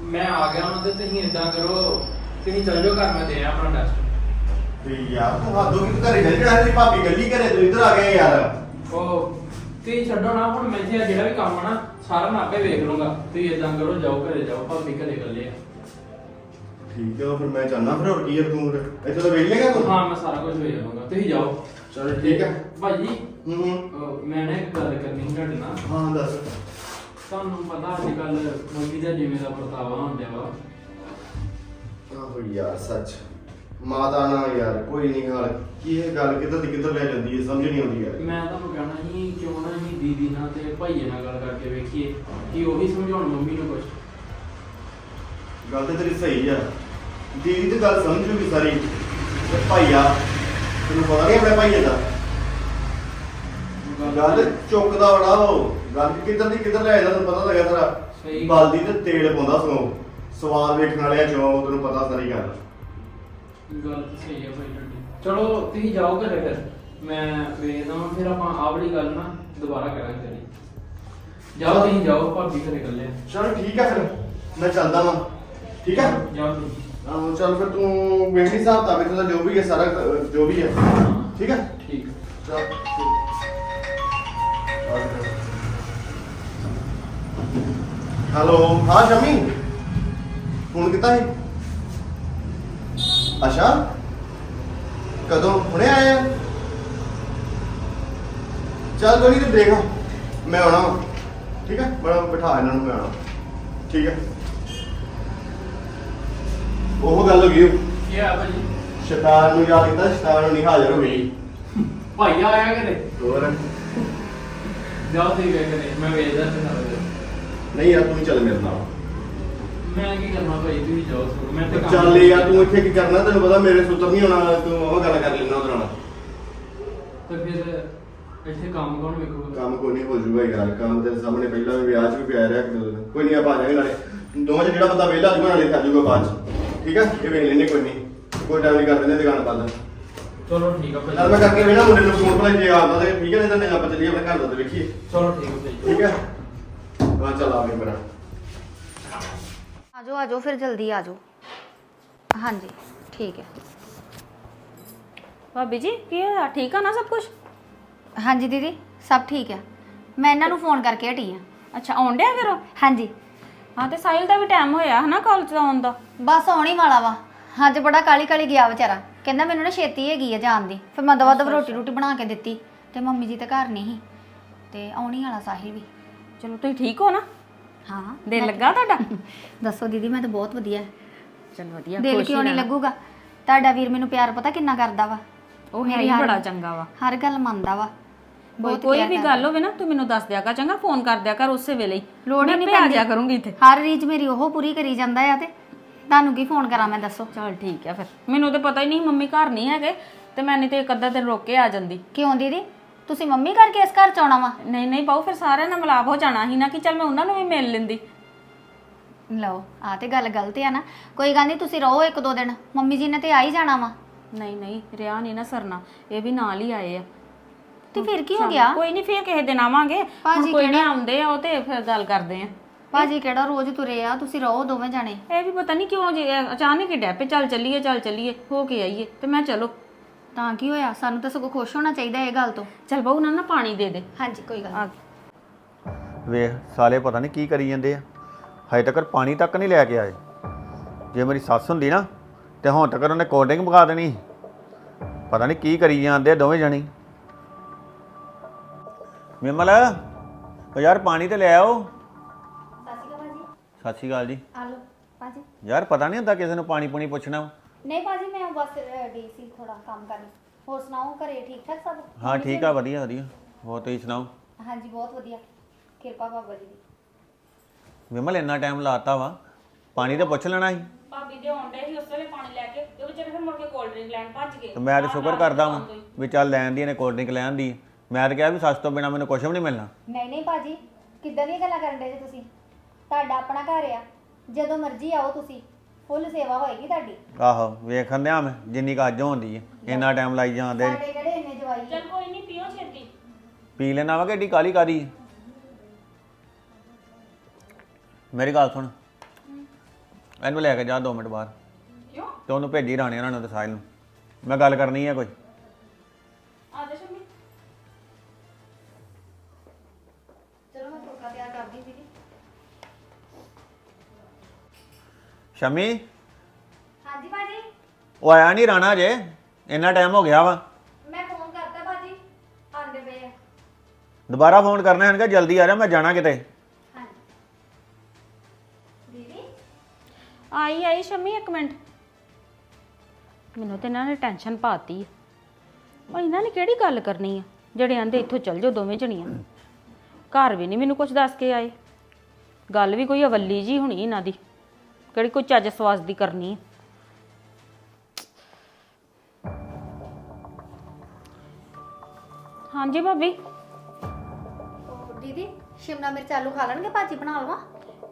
ਮੈਂ ਆ ਗਿਆ ਉਹਨਾਂ ਤੇ ਤੁਸੀਂ ਇਦਾਂ ਕਰੋ। ਤੁਸੀਂ ਚੱਲ ਜਾਓ ਘਰ ਮੈਂ ਦੇ ਆਇਆ ਆਪਣਾ ਟੈਸਟ ਤੇ ਯਾਰ ਤੂੰ ਹੱਦੋਂ ਕਿ ਘਰੇ ਚੱਲ ਜਾਣਾ ਤੇਰੀ ਭਾਬੀ ਗੱਲੀ ਘਰੇ ਤੂੰ ਇੱਧਰ ਆ ਗਿਆ ਯਾਰ। ਉਹ ਤੁਸੀਂ ਛੱਡੋ ਨਾ ਹੁਣ ਮੈਂ ਇੱਥੇ ਜਿਹੜਾ ਵੀ ਕੰਮ ਆ ਨਾ ਸਾਰਾ ਮੈਂ ਆਪੇ ਵੇਖ ਲੂੰਗਾ ਤੁਸੀਂ ਇਦਾਂ ਕਰੋ ਜਾਓ ਘਰੇ ਜਾਓ ਭਾਬੀ ਘਰੇ ਇਕੱਲੇ ਆ। ਠੀਕ ਹੈ ਫਿਰ ਮੈਂ ਜਾਣਾ ਫਿਰ ਹੋਰ ਕੀ ਹੈ ਤੂੰ? ਇੱਥੇ ਤਾਂ ਵੇਖ ਲੇਗਾ ਤੂੰ? ਹਾਂ ਮੈਂ ਸਾਰਾ ਕੁਝ ਵੇਖ ਲੂੰਗਾ ਤੁਸੀਂ ਜਾਓ। ਚਲੋ ਠੀਕ ਹੈ ਭਾਜੀ ਹੂੰ ਹੂੰ। ਅਹ ਮੈਂ ਨਾ ਇੱਕ ਗੱਲ ਕਰਨੀ ਸੀ ਤੁਹਾਡੇ ਨਾਲ। ਹਾਂ ਦੱਸ। ਤੁਹਾਨੂੰ ਪਤਾ ਅੱਜ ਕੱਲ ਮੰਮੀ ਦਾ ਜਿਵੇਂ ਦਾ ਪਰਤਾਵਾ ਹੁੰਦਾ ਵਾ। ਆਹੋ ਯਾਰ ਸੱਚ। ਮਾਤਾ ਨਾ ਯਾਰ ਕੋਈ ਨਹੀਂ ਹਾਲ। ਕੀ ਇਹ ਗੱਲ ਕਿੱਧਰ ਦੀ ਕਿੱਧਰ ਲੈ ਜਾਂਦੀ ਹੈ ਸਮਝ ਨਹੀਂ ਆਉਂਦੀ ਯਾਰ। ਮੈਂ ਤੁਹਾਨੂੰ ਕਹਿਣਾ ਸੀ ਕਿਉਂ ਨਾ ਹੀ ਦੀਦੀ ਨਾਲ ਤੇ ਭਾਈਏ ਨਾਲ ਗੱਲ ਕਰਕੇ ਵੇਖੀਏ ਕਿ ਉਹੀ ਸਮਝਾਉਣ ਮੰਮੀ ਨੂੰ ਕੁਝ ਗੱਲ ਤੇ ਤੇਰੀ ਸਹੀ ਆ। ਦੀਦੀ ਤੇ ਗੱਲ ਸਮਝ ਜੂਗੀ ਸਾਰੀ। ਤੇ ਭਾਈਆ ਤੈਨੂੰ ਪਤਾ ਨਹੀਂ ਆਪਣੇ ਭਾਈਏ ਦਾ। ਗੱਲ ਚੁੱਕਦਾ ਬੜਾ ਉਹ। ਗੱਲ ਕਿੱਧਰ ਦੀ ਕਿੱਧਰ ਲੈ ਜਾਂਦਾ ਤੈਨੂੰ ਪਤਾ ਲੱਗਾ ਸਹੀ। ਬਲਦੀ ਤੇ ਤੇਲ ਪਾਉਂਦਾ ਸਗੋਂ। ਸਵਾਦ ਵੇਖਣ ਵਾਲਿਆਂ ਚੋਂ ਤੈਨੂੰ ਪਤਾ ਸਾਰੀ ਗੱਲ। ਗੱਲ ਤਾਂ ਸਹੀ ਹੈ ਭਾਈ ਤੁਹਾਡੀ। ਚਲੋ ਤੁਸੀਂ ਜਾਓ ਘਰੇ ਫਿਰ। ਮੈਂ ਵੇਖਦਾ ਹਾਂ ਫਿਰ ਆਪਾਂ ਆਹ ਵਾਲੀ ਗੱਲ ਨਾ ਦੁਬਾਰਾ ਕਰਾਂਗੇ ਤੇਰੀ ਜਾਓ ਤੁਸੀਂ ਜਾਓ ਭਾਬੀ ਘਰੇ ਇਕੱਲੇ ਆ। ਚਲ ਠੀਕ ਆ ਫਿਰ। ਮੈਂ ਚੱਲਦਾ ਵਾਂ। ਠੀਕ ਆ ਜਾਓ ਤੁਸੀਂ। ਆਹੋ ਚੱਲ ਫਿਰ ਤੂੰ ਵੇਖੀ ਹਿਸਾਬ ਤਾਂ ਦਾ ਜੋ ਵੀ ਹੈ ਸਾਰਾ ਅਹ, ਜੋ ਵੀ ਹੈ। ਠੀਕ ਆ ਠੀਕ ਚੱਲ ਹੈਲੋ ਹਾਂ ਸ਼ਮੀ। ਫੋਨ ਕੀਤਾ ਹੈ ਅੱਛਾ। ਕਦੋਂ? ਹੁਣੇ ਆਏ ਆ? ਚੱਲ ਕੋਈ ਨਹੀਂ ਤੇ ਦੇਖ ਮੈਂ ਆਉਣਾ ਵਾਂ। ਠੀਕ ਹੈ ਬੜਾ ਬਿਠਾ ਇਹਨਾਂ ਨੂੰ ਮੈਂ ਆਉਣਾ। ਠੀਕ ਹੈ ਉਹ ਗੱਲ ਹੋ ਗਈ। ਕੀ ਆ ਭਾਜੀ? ਸ਼ੈਤਾਨ ਨੂੰ ਯਾਦ ਕੀਤਾ? ਸ਼ੈਤਾਨ ਨੂੰ ਨਹੀਂ ਹਾਜ਼ਰ ਹੋ ਗਈ। ਭਾਈ ਆਇਆ ਕਰੇ ਹੋਰ? ਜਾਓ ਤੇ ਵੇ ਕਰੇ ਮੈਂ ਵੇਚਦਾ ਤੇ ਨਾਲ। ਨਹੀਂ ਯਾਰ ਤੂੰ ਹੀ ਚੱਲ ਮੇਰੇ ਨਾਲ। ਮੈਂ ਕੀ ਕਰਨਾ ਭਾਈ ਤੁਸੀਂ ਜਾਓ ਸਗੋਂ, ਮੈਂ ਤੇ ਕੰਮ- ਚੱਲ ਯਾਰ ਤੂੰ ਇੱਥੇ ਕੀ ਕਰਨਾ? ਤੈਨੂੰ ਪਤਾ ਮੇਰੇ ਸੁੱਤਰ ਨਹੀਂ ਹੋਣਾ ਤੂੰ ਉਹ ਗੱਲ ਕਰ ਲੈਣਾ ਉਹਦੇ ਨਾਲ। ਤੇ ਫਿਰ ਇੱਥੇ ਕੰਮ ਕੌਣ ਵੇਖੂਗਾ? ਕੰਮ ਕੋਈ ਨਹੀਂ ਹੋ ਜਾਊਗਾ ਯਾਰ ਕੰਮ ਤੇਰੇ ਸਾਹਮਣੇ ਪਹਿਲਾਂ ਵੀ ਵਿਆਹ 'ਚ ਵੀ ਪਿਆ ਰਿਹਾ ਕਿ ਦੋ ਦਿਨ ਕੋਈ ਨਹੀਂ ਆਪਾਂ ਆ ਜਾਵਾਂਗੇ ਨਾਲੇ। ਦੋਵਾਂ 'ਚ ਜਿਹੜਾ ਬੰਦਾ ਵਿਹਲਾ ਅੱਜ ਨਾਲੇ ਕਰ ਜਾਊਗਾ ਬਾਅਦ 'ਚ। ਠੀਕ ਹੈ ਇਹ ਵੇਖ ਲੈਣੇ ਕੋਈ ਨਹੀਂ। ਕੋਈ ਟਾਈਮ ਨਹੀਂ ਕਰ ਦਿੰਦੇ ਦੁਕਾਨ ਬੰਦ। ਚਲੋ ਠੀਕ ਆ ਨਾਲ ਮੈਂ ਕਰਕੇ ਵੇਣਾ ਮੁੰਡੇ ਨੂੰ ਫੋਨ ਭਲਾ ਜੇ ਆਉਂਦਾ ਤੇ ਠੀਕ ਹੈ ਨਹੀਂ ਤਾਂ ਨਹੀਂ ਆਪਾਂ ਚੱਲੀਏ ਆਪਣੇ ਘਰ ਦਾ ਤੇ ਵੇਖੀਏ। ਚਲੋ ਠੀਕ ਆ ਭਾਈ। ਠੀਕ ਹੈ ਹਾਂ ਚੱਲ ਮੇਰਾ। ਆਜੋ ਆਜੋ ਫਿਰ ਜਲਦੀ ਆਜੋ। ਹਾਂਜੀ ਠੀਕ ਹੈ। ਭਾਬੀ ਜੀ ਕੀ ਹੋਇਆ? ਠੀਕ ਆ ਨਾ ਸਭ ਕੁਝ ਹਾਂਜੀ ਦੀਦੀ ਸਭ ਠੀਕ ਹੈ। ਮੈਂ ਇਹਨਾਂ ਨੂੰ ਫੋਨ ਕਰਕੇ ਹਟੀ ਆ ਅੱਛਾ ਆਉਣ ਡਿਆ ਫਿਰ ਉਹ? ਹਾਂਜੀ। ਹਾਂ ਤੇ ਸਾਹਿਲ ਦਾ ਵੀ ਟਾਈਮ ਹੋਇਆ ਹਨਾ ਕਾਲਜ ਆਉਣ ਦਾ? ਬਸ ਆਉਣ ਹੀ ਵਾਲਾ ਵਾ। ਅੱਜ ਬੜਾ ਕਾਲੀ ਕਾਲੀ ਗਿਆ ਵਿਚਾਰਾ। ਕਹਿੰਦਾ ਮੈਨੂੰ ਨਾ ਛੇਤੀ ਹੈਗੀ ਆ ਜਾਣ ਦੀ। ਫਿਰ ਮੈਂ ਦਵਾ ਦਵ ਰੋਟੀ ਰੋਟੀ ਬਣਾ ਕੇ ਦਿੱਤੀ। ਤੇ ਮੰਮੀ ਜੀ ਤੇ ਘਰ ਨਹੀਂ ਸੀ। ਤੇ ਆਉਣੀ ਵਾਲਾ ਸਾਹਿਲ ਵੀ। ਚਲੋ ਤੁਸੀਂ ਠੀਕ ਹੋ ਨਾ? ਹਾਂ। ਦਿਲ ਲੱਗਾ ਤੁਹਾਡਾ? ਦੱਸੋ ਦੀਦੀ ਮੈਂ ਤਾਂ ਬਹੁਤ ਵਧੀਆ। ਚਲ ਵਧੀਆ ਦਿਲ ਕਿਉਂ ਨਹੀਂ। ਲੱਗੂਗਾ? ਤੁਹਾਡਾ ਵੀਰ ਮੈਨੂੰ ਪਿਆਰ ਪਤਾ ਕਿੰਨਾ ਕਰਦਾ ਵਾ? ਉਹ ਹੈ ਹੀ ਬੜਾ ਚੰਗਾ ਵਾ। ਹਰ ਗੱਲ ਮੰਨਦਾ ਵਾ। ਕੋਈ ਵੀ। ਗੱਲ ਹੋਵੇ ਨਾ ਤੂੰ ਮੈਨੂੰ ਦੱਸ ਦਿਆ ਕਰ ਚੰਗਾ? ਫੋਨ ਕਰ ਦਿਆ ਕਰ ਉਸੇ ਵੇਲੇ ਹੀ। ਲੋੜ ਨਹੀਂ ਪੈਂਦੀ। ਜਾਇਆ ਕਰੂੰਗੀ ਇੱਥੇ। ਹਰ ਰੀਝ ਮੇਰੀ ਉਹ ਪੂਰੀ ਕਰੀ ਜਾਂਦਾ ਆ ਤੇ ਤੁਹਾਨੂੰ ਕੀ ਫੋਨ ਕਰਾਂ ਮੈਂ ਦੱਸੋ? ਚਲ ਠੀਕ ਆ ਫਿਰ। ਮੈਨੂੰ ਤੇ ਪਤਾ ਹੀ ਨਹੀਂ ਮੰਮੀ ਘਰ ਨਹੀਂ ਹੈਗੇ ਤੇ ਮੈਂ ਨਹੀਂ ਤੇ ਇੱਕ ਅੱਧਾ ਦਿਨ ਰੁਕ ਕੇ ਆ ਜਾਂਦੀ। ਕਿਉਂ ਦੀਦੀ? ਤੁਸੀਂ ਮੰਮੀ ਕਰਕੇ ਇਸ ਘਰ ਚ ਆਉਣਾ ਵਾ? ਨਹੀਂ ਨਹੀਂ ਪਾਉ ਫਿਰ ਸਾਰਿਆਂ ਨਾਲ ਮਿਲਾਪ ਹੋ ਜਾਣਾ ਸੀ ਨਾ ਕਿ ਚਲ ਮੈਂ ਉਹਨਾਂ ਨੂੰ ਵੀ ਮਿਲ ਲੈਂਦੀ। ਲਓ ਆ ਤੇ ਗੱਲ ਗਲਤ ਆ ਨਾ। ਕੋਈ ਗੱਲ ਨਹੀਂ ਤੁਸੀਂ ਰਹੋ ਇੱਕ ਦੋ ਦਿਨ। ਮੰਮੀ ਜੀ ਨੇ ਤੇ ਆ ਹੀ ਜਾਣਾ ਵਾ। ਨਹੀਂ ਨਹੀਂ ਰਿਆ ਨਹੀਂ ਨਾ ਸਰਨਾ। ਇਹ ਵੀ ਨਾਲ ਹੀ ਆਏ ਆ। ਤੇ ਫਿਰ ਕੀ ਹੋ ਗਿਆ? ਕੋਈ ਨਹੀਂ ਫਿਰ ਕਿਸੇ ਦਿਨ ਆਵਾਂਗੇ। ਹੁਣ ਭਾਜੀ ਕੋਈ ਨਹੀਂ ਆਉਂਦੇ ਆ ਉਹ ਤੇ ਫਿਰ ਗੱਲ ਕਰਦੇ ਆ। ਭਾਜੀ ਕਿਹੜਾ ਰੋਜ਼ ਤੁਰੇ ਆ ਤੁਸੀਂ ਰਹੋ ਦੋਵੇਂ ਜਾਣੇ। ਇਹ ਵੀ ਪਤਾ ਨਹੀਂ ਕਿਉਂ ਜੀ ਅਚਾਨਕ ਹੀ ਡੈਪੇ ਚੱਲ ਚੱਲੀਏ ਚੱਲ ਚੱਲੀਏ ਹੋ ਕੇ ਆਈਏ। ਤੇ ਮੈਂ ਚਲੋ ਤਾਂ ਕੀ ਹੋਇਆ? ਸਾਨੂੰ ਤਾਂ ਸਗੋਂ ਖੁਸ਼ ਹੋਣਾ ਚਾਹੀਦਾ ਇਹ ਗੱਲ ਤੋਂ। ਚਲ ਬਹੂ ਨਾ ਨਾ ਪਾਣੀ ਦੇ ਦੇ। ਹਾਂਜੀ ਕੋਈ ਗੱਲ। ਆ। ਵੇਖ ਸਾਲੇ ਪਤਾ ਨਹੀਂ ਕੀ ਕਰੀ ਜਾਂਦੇ ਆ। ਹਜੇ ਤੱਕ ਪਾਣੀ ਤੱਕ ਨਹੀਂ ਲੈ ਕੇ ਆਏ। ਜੇ ਮੇਰੀ ਸੱਸ ਹੁੰਦੀ ਨਾ ਤੇ ਹੁਣ ਤੱਕ ਉਹਨੇ ਕੋਲਡ ਡਰਿੰਕ ਮੰਗਾ ਦੇਣੀ ਸੀ। ਪਤਾ ਨਹੀਂ ਕੀ ਕਰੀ ਜਾਂਦੇ ਆ ਦੋਵੇਂ ਜਣੀ। ਵਿਮਲ ਉਹ ਯਾਰ ਪਾਣੀ ਤੇ ਲੈ ਆਓ। ਸਤਿ ਸ਼੍ਰੀ ਅਕਾਲ ਜੀ। ਆ ਲਓ ਭਾਜੀ ਯਾਰ ਪਤਾ ਨਹੀਂ ਹੁੰਦਾ ਕਿਸੇ ਨੂੰ ਪਾਣੀ ਪੂਣੀ ਪੁੱਛਣਾ। ਨਹੀਂ ਭਾਜੀ ਮੈਂ ਬਸ ਡੀ ਸੀ ਥੋੜਾ ਕੰਮ ਕਰਨ। ਹੋਰ ਸੁਣਾਓ ਘਰੇ ਠੀਕ ਠਾਕ ਸਭ? ਹਾਂ ਠੀਕ ਆ ਵਧੀਆ ਵਧੀਆ। ਹੋਰ ਤੁਸੀਂ ਸੁਣਾਓ? ਹਾਂਜੀ ਬਹੁਤ ਵਧੀਆ। ਕਿਰਪਾ ਬਾਬਾ ਜੀ ਦੀ। ਵਿਮਲ ਇੰਨਾ ਟਾਈਮ ਲਾਤਾ ਵਾ। ਪਾਣੀ ਤੇ ਪੁੱਛ ਲੈਣਾ ਸੀ। ਭਾਬੀ ਦੇ ਆਉਂਦੇ ਸੀ ਉਸ ਵੇਲੇ ਪਾਣੀ ਲੈ ਕੇ। ਤੇ ਵਿਚਾਰੇ ਫਿਰ ਮੁੜ ਕੇ ਕੋਲਡ ਡਰਿੰਕ ਲੈਣ ਭੱਜ ਗਏ। ਤੇ ਮੈਂ ਤਾਂ ਸ਼ੁਕਰ ਕਰਦਾ ਵਾਂ ਵੀ ਚੱਲ ਲੈਣ ਦੀ ਇਹਨੇ ਕੋਲਡ ਡਰਿੰਕ ਲੈਣ ਦੀ। ਮੈਂ ਤਾਂ ਕਿਹਾ ਵੀ ਸੱਸ ਤੋਂ ਬਿਨਾ ਮੈਨੂੰ ਕੁਝ ਵੀ ਨਹੀਂ ਮਿਲਣਾ। ਨਹੀਂ ਨਹੀਂ ਭਾਜੀ ਕਿੱਦਾਂ ਦੀਆਂ ਗੱਲਾਂ ਕਰਨ ਦੇ ਜੀ ਤੁਸੀਂ? ਤੁਹਾਡਾ ਆਪਣਾ ਘਰ ਆ। ਜਦੋਂ ਮਰਜ਼ੀ ਆਓ ਤੁਸੀਂ। ਫੁੱਲ ਸੇਵਾ ਹੋਏਗੀ ਤੁਹਾਡੀ? ਆਹੋ ਵੇਖਣ ਦਿਆਂ ਮੈਂ ਜਿੰਨੀ ਕੁ ਅੱਜ ਹੁੰਦੀ ਹੈ ਇੰਨਾ ਟਾਈਮ ਲਾਈ ਜਾਂਦੇ ਸਾਡੇ ਕਿਹੜੇ ਇੰਨੇ ਜਵਾਈ ਆ? ਚਲ ਕੋਈ ਨਹੀਂ ਪੀਓ ਛੇਤੀ। ਪੀ ਲੈਣਾ ਵਾ ਕਿ ਏਡੀ ਕਾਲੀ ਕਾਦੀ? ਮੇਰੀ ਗੱਲ ਸੁਣ। ਇਹਨੂੰ ਲੈ ਕੇ ਜਾ 2 ਮਿੰਟ ਬਾਹਰ। ਕਿਉਂ? ਤੇ ਉਹਨੂੰ ਭੇਜੀ ਰਾਣੇ ਉਹਨਾਂ ਨੂੰ ਤੇ ਸਾਹਿਲ ਨੂੰ। ਮੈਂ ਗੱਲ ਕਰਨੀ ਹੈ ਕੋਈ। ਸ਼ਮੀ? ਹਾਂਜੀ ਭਾਜੀ। ਉਹ ਆਇਆ ਨਹੀਂ ਰਾਣਾ ਜੇ ਇੰਨਾ ਟਾਈਮ ਹੋ ਗਿਆ ਵਾ। ਮੈਂ ਫੋਨ ਕਰਤਾ ਭਾਜੀ। ਆਂਦੇ ਪਏ ਆ। ਦੁਬਾਰਾ ਫੋਨ ਕਰਨਾ ਹੈ ਕਿ ਜਲਦੀ ਆ ਜਾ ਮੈਂ ਜਾਣਾ ਕਿਤੇ। ਹਾਂਜੀ। ਦੀਦੀ? ਆਈ ਆਈ ਸ਼ਮੀ ਇੱਕ ਮਿੰਟ। ਮੈਨੂੰ ਤੇ ਇਹਨਾਂ ਨੇ ਟੈਨਸ਼ਨ ਪਾਤੀ ਆ। ਉਹ ਇਹਨਾਂ ਨੇ ਕਿਹੜੀ ਗੱਲ ਕਰਨੀ ਆ? ਜਿਹੜੇ ਆਂਦੇ ਇੱਥੋਂ ਚੱਲ ਜਾਓ ਦੋਵੇਂ ਜਣੀਆਂ। ਘਰ ਵੀ ਨਹੀਂ ਮੈਨੂੰ ਕੁਝ ਦੱਸ ਕੇ ਆਏ। ਗੱਲ ਵੀ ਕੋਈ ਅਵੱਲੀ ਜੀ ਹੋਣੀ ਇਹਨਾਂ ਦੀ। ਕਿਹੜੀ ਕੋਈ ਚੱਜ ਸਵਾਸ ਦੀ ਕਰਨੀ ਹਾਂਜੀ ਭਾਬੀ। ਦੀਦੀ ਸ਼ਿਮਲਾ ਮਿਰਚ ਆਲੂ ਖਾ ਲੈਣਗੇ ਭਾਜੀ ਬਣਾ ਲਵਾਂ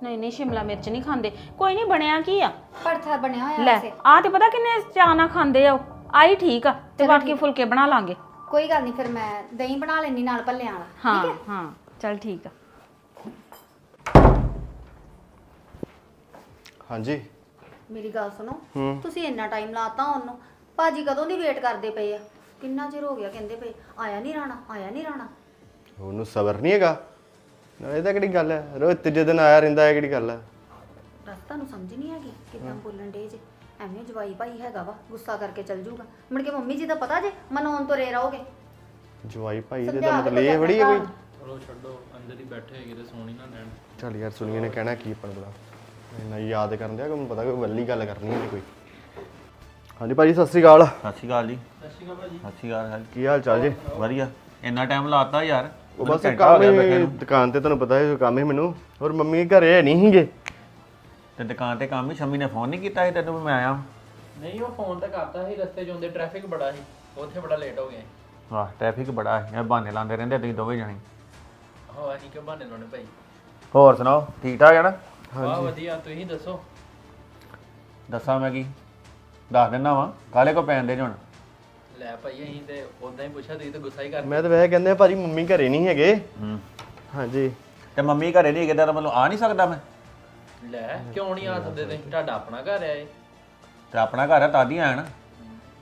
ਨਹੀਂ ਨਹੀਂ ਸ਼ਿਮਲਾ ਮਿਰਚ ਨਹੀਂ ਖਾਂਦੇ। ਕੋਈ ਨਹੀਂ ਬਣਿਆ ਕੀ ਆ? ਪਰਥਾ ਬਣਿਆ ਹੋਇਆ ਲੈ ਵੈਸੇ। ਆ ਤੇ ਪਤਾ ਕਿੰਨੇ ਚਾਅ ਨਾਲ ਖਾਂਦੇ ਆ ਉਹ? ਆਈ ਠੀਕ ਆ ਤੇ ਬਾਕੀ। ਫੁਲਕੇ ਬਣਾ ਲਾਂਗੇ। ਕੋਈ ਗੱਲ ਨਹੀਂ ਫਿਰ ਮੈਂ ਦਹੀਂ ਬਣਾ ਲੈਣੀ ਨਾਲ ਭੱਲਿਆਂ ਵਾਲਾ। ਹਾਂ? ਹਾਂ ਚੱਲ ਠੀਕ ਆ। ਹਾਂਜੀ। ਮੇਰੀ ਗੱਲ ਸੁਣੋ ਹੂੰ। ਤੁਸੀਂ ਇੰਨਾ ਟਾਈਮ ਲਾਤਾ ਉਹਨੂੰ ਭਾਜੀ ਕਦੋਂ ਦੀ ਵੇਟ ਕਰਦੇ ਪਏ ਆ? ਕਿੰਨਾ ਚਿਰ ਹੋ ਗਿਆ ਕਹਿੰਦੇ ਪਏ ਆਇਆ ਨਹੀਂ ਰਾਣਾ ਆਇਆ ਨਹੀਂ ਰਾਣਾ? ਉਹਨੂੰ ਸਬਰ ਨਹੀਂ ਹੈਗਾ। ਨਾਲੇ ਇਹ ਤਾਂ ਕਿਹੜੀ ਗੱਲ ਹੈ? ਰੋਜ਼ ਤੀਜੇ ਦਿਨ ਆਇਆ ਰਹਿੰਦਾ ਹੈ ਕਿਹੜੀ ਗੱਲ ਹੈ? ਦੱਸ ਤੁਹਾਨੂੰ ਸਮਝ ਨਹੀਂ ਆਗੀ ਕਿਦਾਂ ਬੋਲਣ ਡੇ ਜੇ। ਐਵੇਂ ਜਵਾਈ ਭਾਈ ਹੈਗਾ ਵਾ ਗੁੱਸਾ ਕਰਕੇ ਚੱਲ ਜੂਗਾ ਮੁੜ ਕੇ ਮੰਮੀ ਜੀ ਦਾ ਪਤਾ ਜੇ ਮਨਾਉਣ ਤੋਂ ਰੇ ਰਹੋਗੇ? ਜਵਾਈ ਭਾਈ ਦੇ ਸਮਝਾ ਦਾ ਕੇ ਮਤਲਬ ਇਹ ਬੜੀ ਹੈ ਕੋਈ। ਚਲੋ ਛੱਡੋ ਅੰਦਰ ਹੀ ਬੈਠੇ ਹੈਗੇ ਤੇ ਸੋਣੀ ਨਾ ਲੈਣ। ਚੱਲ ਯਾਰ ਸੁਣੀਏ ਨੇ ਕਹਿਣਾ ਕੀ ਪਣ ਬਲਾ ਇੰਨਾ ਯਾਦ ਕਰਨ ਦਿਆ ਕਿ ਮੈਨੂੰ ਪਤਾ ਕੋਈ ਵੱਲੀ ਗੱਲ ਕਰਨੀ ਹੈ ਕੋਈ। ਹਾਂਜੀ ਭਾਜੀ ਸਤਿ ਸ੍ਰੀ ਅਕਾਲ। ਸਤਿ ਸ਼੍ਰੀ ਅਕਾਲ ਜੀ। ਸਤਿ ਸ਼੍ਰੀ ਅਕਾਲ ਭਾਜੀ। ਸਤਿ ਸ਼੍ਰੀ ਅਕਾਲ ਕੀ ਹਾਲ ਚਾਲ ਜੀ? ਵਧੀਆ। ਇੰਨਾ ਟਾਈਮ ਲਾਤਾ ਯਾਰ। ਉਹ ਬਸ ਕੰਮ ਹੀ। ਦੁਕਾਨ ਤੇ ਤੁਹਾਨੂੰ ਪਤਾ ਹੈ ਕੰਮ ਹੀ ਮੈਨੂੰ। ਹੋਰ ਮੰਮੀ ਘਰੇ ਨਹੀਂ ਸੀਗੇ? ਤੇ ਦੁਕਾਨ ਤੇ ਕੰਮ ਹੀ। ਸ਼ਮੀ ਨੇ ਫੋਨ ਨਹੀਂ ਕੀਤਾ ਸੀ ਤੈਨੂੰ ਵੀ ਮੈਂ ਆਇਆ ਨਹੀਂ ਉਹ ਫੋਨ ਤਾਂ ਕਰਤਾ ਸੀ ਰਸਤੇ 'ਚ। ਟ੍ਰੈਫਿਕ ਬੜਾ ਸੀ। ਉੱਥੇ ਬੜਾ ਲੇਟ ਹੋ ਗਏ ਵਾਹ ਟ੍ਰੈਫਿਕ ਬੜਾ ਹੈ ਇਹ ਬਹਾਨੇ ਲਾਉਂਦੇ ਰਹਿੰਦੇ ਤੁਸੀਂ ਦੋਵੇਂ ਜਣੇ। ਹੋ ਅਸੀਂ ਕਿ ਬਹਾਨੇ ਲਾਉਣੇ ਭਾਈ? ਹੋਰ ਸੁਣਾਓ ਠੀਕ ਠਾਕ ਹੈ ਨਾ? ਵਾਹ ਵਧੀਆ ਤੁਸੀਂ ਦੱਸੋ? ਦੱਸਾਂ ਮੈਂ ਕੀ? ਦੱਸ ਦਿੰਦਾ ਵਾਂ ਕਾਲੇ ਕੋ ਪੈਣ ਦੇ ਹੁਣ? ਲੈ ਭਾਈ ਅਸੀਂ ਤੇ ਉਦਾਂ ਹੀ ਪੁੱਛਿਆ ਤੁਸੀਂ ਤਾਂ ਗੁੱਸਾ ਹੀ ਕਰਦੇ। ਮੈਂ ਤਾਂ ਵੈਸੇ ਕਹਿੰਦੇ ਆ ਭਾਜੀ ਮੰਮੀ ਘਰੇ ਨਹੀਂ ਹੈਗੇ। ਹੂੰ। ਹਾਂਜੀ। ਤੇ ਮੰਮੀ ਘਰੇ ਨਹੀਂ ਕਿਦਾਂ ਮਤਲਬ ਆ ਨਹੀਂ ਸਕਦਾ ਮੈਂ? ਲੈ ਕਿਉਂ ਨਹੀਂ ਆ ਸਕਦੇ ਤੁਸੀਂ? ਤੁਹਾਡਾ ਆਪਣਾ ਘਰ ਹੈ ਇਹ। ਤੇ ਆਪਣਾ ਘਰ ਹੈ ਤਾਦੀ ਆਇਆ ਨਾ।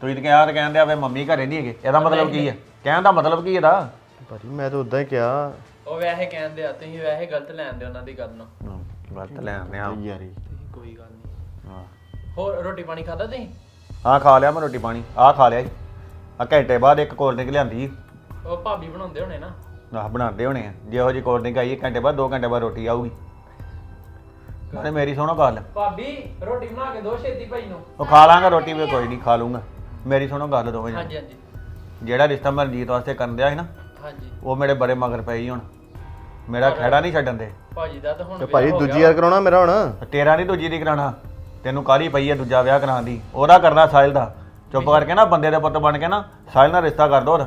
ਤੁਸੀਂ ਤੇ ਕਿਹਾ ਤੇ ਕਹਿੰਦੇ ਆ ਵੇ ਮੰਮੀ ਘਰੇ ਨਹੀਂ ਹੈਗੇ। ਇਹਦਾ ਮਤਲਬ ਕੀ ਹੈ ਕਹਿਣ ਦਾ ਮਤਲਬ ਕੀ ਇਹਦਾ? ਭਾਜੀ ਮੈਂ ਤਾਂ ਉਦਾਂ ਹੀ ਕਿਹਾ। ਉਹ ਵੈਸੇ ਕਹਿੰਦੇ ਆ ਤੁਸੀਂ ਵੈਸੇ ਗਲਤ ਲੈਂਦੇ ਉਹਨਾਂ ਦੀ ਗੱਲ ਨੂੰ। ਹੂੰ, ਗਲਤ ਲੈ ਆਉਂਦੇ ਆ। ਯਾਰੀ ਕੋਈ ਗੱਲ ਨਹੀਂ ਹਾਂ। ਹੋਰ ਰੋਟੀ ਪਾਣੀ ਖਾਦਾ ਤੁਸੀਂ? ਆਹ ਖਾ ਲਿਆ ਮੈਂ ਰੋਟੀ ਪਾਣੀ। ਆਹ ਖਾ ਲਿਆ ਜੀ। ਆ ਘੰਟੇ ਬਾਅਦ ਇੱਕ ਕੋਲਡ ਡਰਿੰਕ ਲਿਆਂਦੀ। ਉਹ ਭਾਬੀ ਬਣਾਉਂਦੇ ਹੋਣੇ ਨਾ। ਆਹ ਬਣਾਉਂਦੇ ਹੋਣੇ ਆ। ਜਿਹੋ ਜੀ ਕੋਲਡ ਡਰਿੰਕ ਆਈ ਹੈ ਘੰਟੇ ਬਾਅਦ 2 ਘੰਟੇ ਬਾਅਦ ਰੋਟੀ ਆਊਗੀ। ਨਾਲੇ ਮੇਰੀ ਸੁਣੋ ਗੱਲ। ਭਾਬੀ ਰੋਟੀ ਬਣਾ ਕੇ ਦੋ ਛੇਤੀ ਭਾਈ ਨੂੰ। ਉਹ ਖਾ ਲਾਂਗਾ ਰੋਟੀ ਵੀ ਕੋਈ ਨਹੀਂ ਖਾ ਲੂੰਗਾ। ਮੇਰੀ ਸੁਣੋ ਗੱਲ ਦੋਵੇਂ ਜਣੇ। ਹਾਂਜੀ ਹਾਂਜੀ। ਜਿਹੜਾ ਰਿਸ਼ਤਾ ਮੈਂ ਰਣਜੀਤ ਵਾਸਤੇ ਕਰਨ ਦਿਆ ਸੀ ਨਾ ਹਾਂਜੀ। ਉਹ ਮੇਰੇ ਬੜੇ ਮਗਰ ਪਈ ਹੁਣ। ਮੇਰਾ ਖਹਿੜਾ ਨਹੀਂ ਛੱਡਣ ਦੇ। ਭਾਜੀ ਦਾ ਤਾਂ ਹੁਣ ਤੇ ਵਿਆਹ ਭਾਜੀ ਹੋ ਦੂਜੀ ਗਿਆ। ਵਾਰ ਕਰਾਉਣਾ ਮੇਰਾ ਹੁਣ? ਤੇਰਾ ਨਹੀਂ ਦੂਜੀ ਦੀ ਕਰਾਣਾ ਤੈਨੂੰ ਕਾਹਲੀ ਪਈ ਹੈ ਦੂਜਾ ਵਿਆਹ ਕਰਾਉਣ ਦੀ। ਉਹਦਾ ਕਰਨਾ ਸਾਹਿਲ ਦਾ। ਚੁੱਪ ਕਰਕੇ ਨਾ ਬੰਦੇ ਦੇ ਪੁੱਤ ਬਣ ਕੇ ਨਾ ਸਾਹਿਲ ਨਾਲ ਰਿਸ਼ਤਾ ਕਰ ਦੋ ਹੋਰ।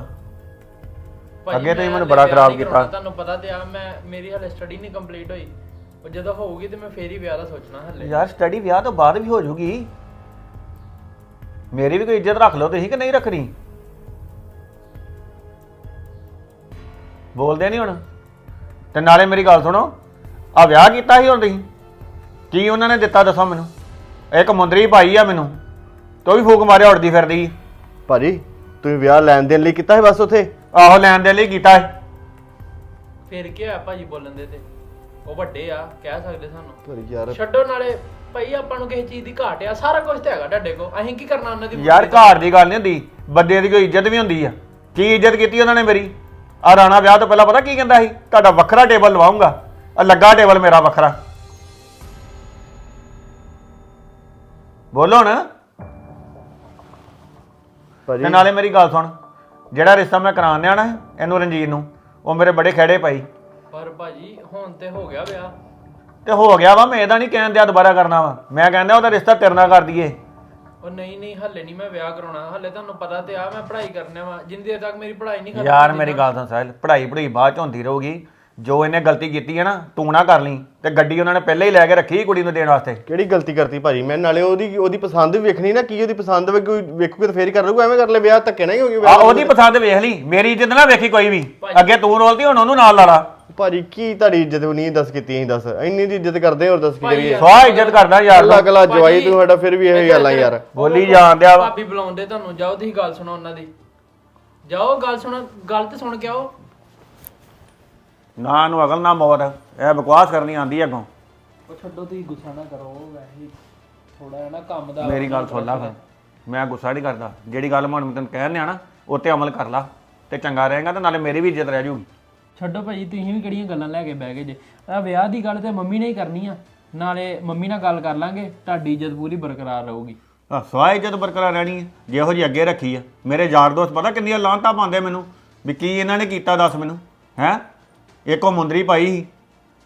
ਭਾਜੀ, ਅੱਗੇ ਤੋਂ ਹੀ ਮੈਂ ਮੈਨੂੰ ਬੜਾ ਵਿਆਹ ਖਰਾਬ ਨਹੀਂ ਕੀਤਾ। ਕਰਾਉਣਾ, ਤੁਹਾਨੂੰ ਪਤਾ ਤੇ ਆ ਮੈਂ ਮੇਰੀ ਹਲੇ ਸਟੱਡੀ ਨਹੀਂ ਕੰਪਲੀਟ ਹੋਈ। ਉਹ ਜਦੋਂ ਹੋਊਗੀ ਤੇ ਮੈਂ ਫੇਰ ਹੀ ਵਿਆਹ ਦਾ ਸੋਚਣਾ ਹਲੇ। ਯਾਰ ਸਟੱਡੀ ਵਿਆਹ ਤੋਂ ਬਾਅਦ ਵੀ ਹੋ ਜੂਗੀ। ਮੇਰੀ ਵੀ ਕੋਈ ਇੱਜ਼ਤ ਰੱਖ ਲਓ ਤੁਸੀਂ ਕਿ ਨਹੀਂ ਰੱਖਣੀ? ਬੋਲਦੇ ਨਹੀਂ ਹੁਣ। ਤੇ ਨਾਲੇ ਮੇਰੀ ਗੱਲ ਸੁਣੋ ਆ ਵਿਆਹ ਕੀਤਾ ਸੀ ਹੁਣ ਤੁਸੀਂ? ਕੀ ਉਹਨਾਂ ਨੇ ਦਿੱਤਾ ਦੱਸੋ ਮੈਨੂੰ? ਇੱਕ ਮੁੰਦਰੀ ਪਾਈ ਆ ਮੈਨੂੰ ਤੇ ਵੀ ਫੂਕ ਮਾਰਿਆ ਉੜਦੀ ਫਿਰਦੀ ਭਾਜੀ ਤੁਸੀਂ ਵਿਆਹ ਲੈਣ ਦੇਣ ਲਈ ਕੀਤਾ ਹੈ ਬਸ ਉੱਥੇ? ਆਹੋ ਲੈਣ ਦੇ ਲਈ ਕੀਤਾ ਸੀ। ਫੇਰ ਕੀ ਹੋਇਆ ਭਾਜੀ ਬੋਲਣ ਦੇ ਤੇ? ਉਹ ਵੱਡੇ ਆ ਕਹਿ ਸਕਦੇ ਸਾਨੂੰ। ਪਰ ਯਾਰ ਛੱਡੋ ਨਾਲੇ ਭਾਈ ਆਪਾਂ ਨੂੰ ਕਿਸੇ ਚੀਜ਼ ਦੀ ਘਾਟ ਆ ਸਾਰਾ ਕੁਝ ਤੇ ਹੈਗਾ ਤੁਹਾਡੇ ਕੋਲ। ਅਸੀਂ ਕੀ ਕਰਨਾ ਉਹਨਾਂ ਦੀ ਯਾਰ ਘਾਟ ਦੀ ਗੱਲ ਨਹੀਂ ਹੁੰਦੀ ਬੰਦੇ ਦੀ ਕੋਈ ਇੱਜ਼ਤ ਵੀ ਹੁੰਦੀ ਆ। ਕੀ ਇੱਜ਼ਤ ਕੀਤੀ ਉਹਨਾਂ ਨੇ ਮੇਰੀ? ਆ ਰਾਣਾ ਵਿਆਹ ਤੋਂ ਪਹਿਲਾਂ ਪਤਾ ਕੀ ਕਹਿੰਦਾ ਸੀ? ਤੁਹਾਡਾ ਵੱਖਰਾ ਟੇਬਲ ਲਵਾਉਂਗਾ। ਆ ਲੱਗਾ ਟੇਬਲ ਮੇਰਾ ਵੱਖਰਾ। ਬੋਲੋ ਹੁਣ। ਭਾਜੀ। ਤੇ ਨਾਲੇ ਮੇਰੀ ਗੱਲ ਸੁਣ। ਜਿਹੜਾ ਰਿਸ਼ਤਾ ਮੈਂ ਕਰਾਉਣ ਦਿਆ ਨਾ ਇਹਨੂੰ ਰਣਜੀਤ ਨੂੰ ਉਹ ਮੇਰੇ ਬੜੇ ਖੜੇ ਪਈ। ਪਰ ਭਾਜੀ ਹੁਣ ਤੇ ਹੋ ਗਿਆ ਵਿਆਹ। ਤੇ ਹੋ ਗਿਆ ਵਾ ਮੈਂ ਇਹਦਾ ਨਹੀਂ ਕਹਿਣ ਦਿਆ ਦੁਬਾਰਾ ਕਰਨਾ ਵਾ। ਮੈਂ ਕਹਿੰਦਾ ਉਹਦਾ ਰਿਸ਼ਤਾ ਤੇਰੇ ਨਾਲ ਕਰ ਦਈਏ। ਉਹ ਨਹੀਂ ਨਹੀਂ ਹੱਲੇ ਨਹੀਂ ਮੈਂ ਵਿਆਹ ਕਰਾਉਣਾ। ਹੱਲੇ ਤੁਹਾਨੂੰ ਪਤਾ ਤੇ ਆ ਮੈਂ ਪੜ੍ਹਾਈ ਕਰਨੇ ਵਾ। ਜਿੰਨੀ ਦੇਰ ਤੱਕ ਮੇਰੀ ਪੜ੍ਹਾਈ ਨਹੀਂ ਖਤਮ ਯਾਰ ਹੁੰਦੀ ਮੇਰੀ ਨਾ- ਗੱਲ ਸੁਣ ਸਾਹਿਲ ਪੜ੍ਹਾਈ ਪੜ੍ਹਾਈ ਬਾਅਦ ਚ ਹੁੰਦੀ ਰਹੂਗੀ। ਜੋ ਇਹਨੇ ਗਲਤੀ ਕੀਤੀ ਹੈ ਨਾ ਤੂੰ ਨਾ ਕਰ ਲਈ। ਤੇ ਗੱਡੀ ਉਹਨਾਂ ਨੇ ਪਹਿਲਾਂ ਹੀ ਲੈ ਕੇ ਰੱਖੀ ਕੁੜੀ ਨੂੰ ਦੇਣ ਵਾਸਤੇ। ਕਿਹੜੀ ਗਲਤੀ ਕਰਤੀ ਭਾਜੀ? ਮੈਂ ਨਾਲੇ ਉਹਦੀ ਉਹਦੀ ਪਸੰਦ ਵੀ ਵੇਖਣੀ ਨਾ ਕੀ ਉਹਦੀ ਪਸੰਦ ਵੇ ਕੋਈ ਵੇਖੂਗੇ ਤਾਂ ਫੇਰ ਹੀ ਕਰ ਲਊਗਾ। ਐਵੇਂ ਕਰ ਲੈ ਵਿਆਹ ਧੱਕੇ ਨਹੀਂ ਹੋ ਗਈ ਆ ਉਹਦੀ ਪਸੰਦ ਵੇਖ ਲਈ। ਮੇਰੀ ਇੱਜ਼ਤ ਨਾ ਵੇਖੀ ਕੋਈ ਵੀ। ਅੱਗੇ ਤੂੰ ਰੋਲਦੀ ਹੁਣ ਉਹਨੂੰ ਨਾਲ ਲਾ ਲਾ। ਭਾਜੀ ਕੀ ਤੁਹਾਡੀ ਇੱਜ਼ਤ ਨਹੀਂ ਦੱਸ ਕੀਤੀ ਅਸੀਂ ਦੱਸ। ਇੰਨੀ ਦੀ ਇੱਜ਼ਤ ਕਰਦੇ ਹੋਰ ਦੱਸ ਕੀ ਕਰੀਏ? ਇੱਜ਼ਤ ਕਰਦਾ ਯਾਰ ਅੱਲਾ ਕਲਾ ਜਵਾਈ ਤੂੰ ਸਾਡਾ ਫਿਰ ਵੀ ਇਹ ਗੱਲਾਂ ਯਾਰ। ਬੋਲੀ ਜਾਣ ਦਿਆ ਵਾ। ਭਾਬੀ ਬੁਲਾਉਂਦੇ ਤੁਹਾਨੂੰ। ਜਾਓ ਤੁਸੀਂ ਗੱਲ ਸੁਣੋ ਉਹਨਾਂ ਦੀ। ਜਾਓ ਗੱਲ ਸੁਣੋ। ਗੱਲ ਤੇ ਸੁਣ ਕੇ ਆਓ। ਨਾ ਨੂੰ ਅਗਲ ਨਾ ਮੌਤ। ਇਹ ਬਕਵਾਸ ਕਰਨੀ ਆਂਦੀ ਅੱਗੋਂ। ਉਹ ਛੱਡੋ ਤੁਸੀਂ ਗੁੱਸਾ ਨਾ ਕਰੋ। ਵੈਸੇ ਥੋੜਾ ਨਾ ਕੰਮ ਦਾ ਮੇਰੀ ਗੱਲ ਸੁਣ ਲਾ ਫਿਰ। ਮੈਂ ਗੁੱਸਾ ਨਹੀਂ ਕਰਦਾ। ਜਿਹੜੀ ਗੱਲ ਮੈਂ ਹੁਣ ਤੈਨੂੰ ਕਹਿਣ ਆ ਨਾ ਉੱਤੇ ਅਮਲ ਕਰ ਲਾ। ਤੇ ਚੰਗਾ ਰਹੇਗਾ ਤੇ ਨਾਲੇ ਮੇਰੀ ਵੀ ਇੱਜ਼ਤ ਰਹਿ ਜੂਗੀ। ਛੱਡੋ ਭਾਜੀ ਤੁਸੀਂ ਵੀ ਕਿਹੜੀਆਂ ਗੱਲਾਂ ਲੈ ਕੇ ਬਹਿ ਗਏ ਜੇ। ਆ ਵਿਆਹ ਦੀ ਗੱਲ ਤੇ ਮੰਮੀ ਨੇ ਹੀ ਕਰਨੀ ਆ। ਨਾਲੇ ਮੰਮੀ ਨਾਲ ਗੱਲ ਕਰ ਲਾਂਗੇ, ਤੁਹਾਡੀ ਇੱਜ਼ਤ ਪੂਰੀ ਬਰਕਰਾਰ ਰਹੂਗੀ। ਆ ਸਵਾਹ ਇੱਜ਼ਤ ਬਰਕਰਾਰ ਰਹਿਣੀ ਹੈ ਜਿਹੋ ਜੀ ਅੱਗੇ ਰੱਖੀ ਆ। ਮੇਰੇ ਯਾਰ ਦੋਸਤ ਪਤਾ ਕਿੰਨੀਆਂ ਲਾਂਤਾਂ ਪਾਉਂਦੇ ਮੈਨੂੰ? ਵੀ ਕੀ ਇਹਨਾਂ ਨੇ ਕੀਤਾ ਦੱਸ ਮੈਨੂੰ? ਹੈ? ਇੱਕ ਉਹ ਮੁੰਦਰੀ ਪਾਈ ਸੀ।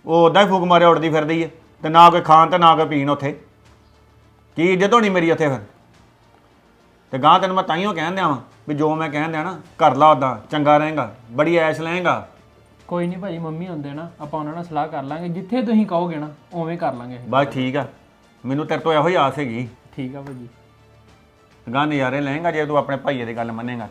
ਉਹ ਉਦਾਂ ਹੀ ਫੂਕ ਮਾਰਿਆ ਉੜਦੀ ਫਿਰਦੀ ਹੈ ਤੇ ਨਾ ਕੋਈ ਖਾਣ ਤੇ ਨਾ ਕੋਈ ਪੀਣ ਉੱਥੇ। ਕੀ ਇੱਜ਼ਤ ਹੋਣੀ ਮੇਰੀ ਉੱਥੇ ਫਿਰ? ਤੇ ਗਾਂ ਤੈਨੂੰ ਮੈਂ ਤਾਈਓ ਕਹਿਣ ਦਿਆਂ ਵਾਂ ਵੀ ਜੋ ਮੈਂ ਕਹਿਣ ਦਿਆਂ ਨਾ, ਕਰ ਲਾ ਉਦਾਂ ਚੰਗਾ ਰਹੇਗਾ, ਬੜੀ ਐਸ਼ ਲਏਗਾ। ਕੋਈ ਨਹੀਂ ਭਾਜੀ ਮੰਮੀ ਹੁੰਦੇ ਨਾ ਆਪਾਂ ਉਹਨਾਂ ਨਾਲ ਸਲਾਹ ਕਰ ਲਾਂਗੇ। ਜਿੱਥੇ ਤੁਸੀਂ ਕਹੋਗੇ ਨਾ ਉਵੇਂ ਕਰ ਲਾਂਗੇ ਬਸ ਠੀਕ ਆ। ਮੈਨੂੰ ਤੇਰੇ ਤੋਂ ਇਹੋ ਹੀ ਆਸ ਹੈਗੀ। ਠੀਕ ਆ ਭਾਜੀ। ਗਾਂ ਨਜ਼ਾਰੇ ਲਏਗਾ ਜੇ ਤੂੰ ਆਪਣੇ ਭਾਈਏ ਦੀ ਗੱਲ ਮੰਨੇਗਾ।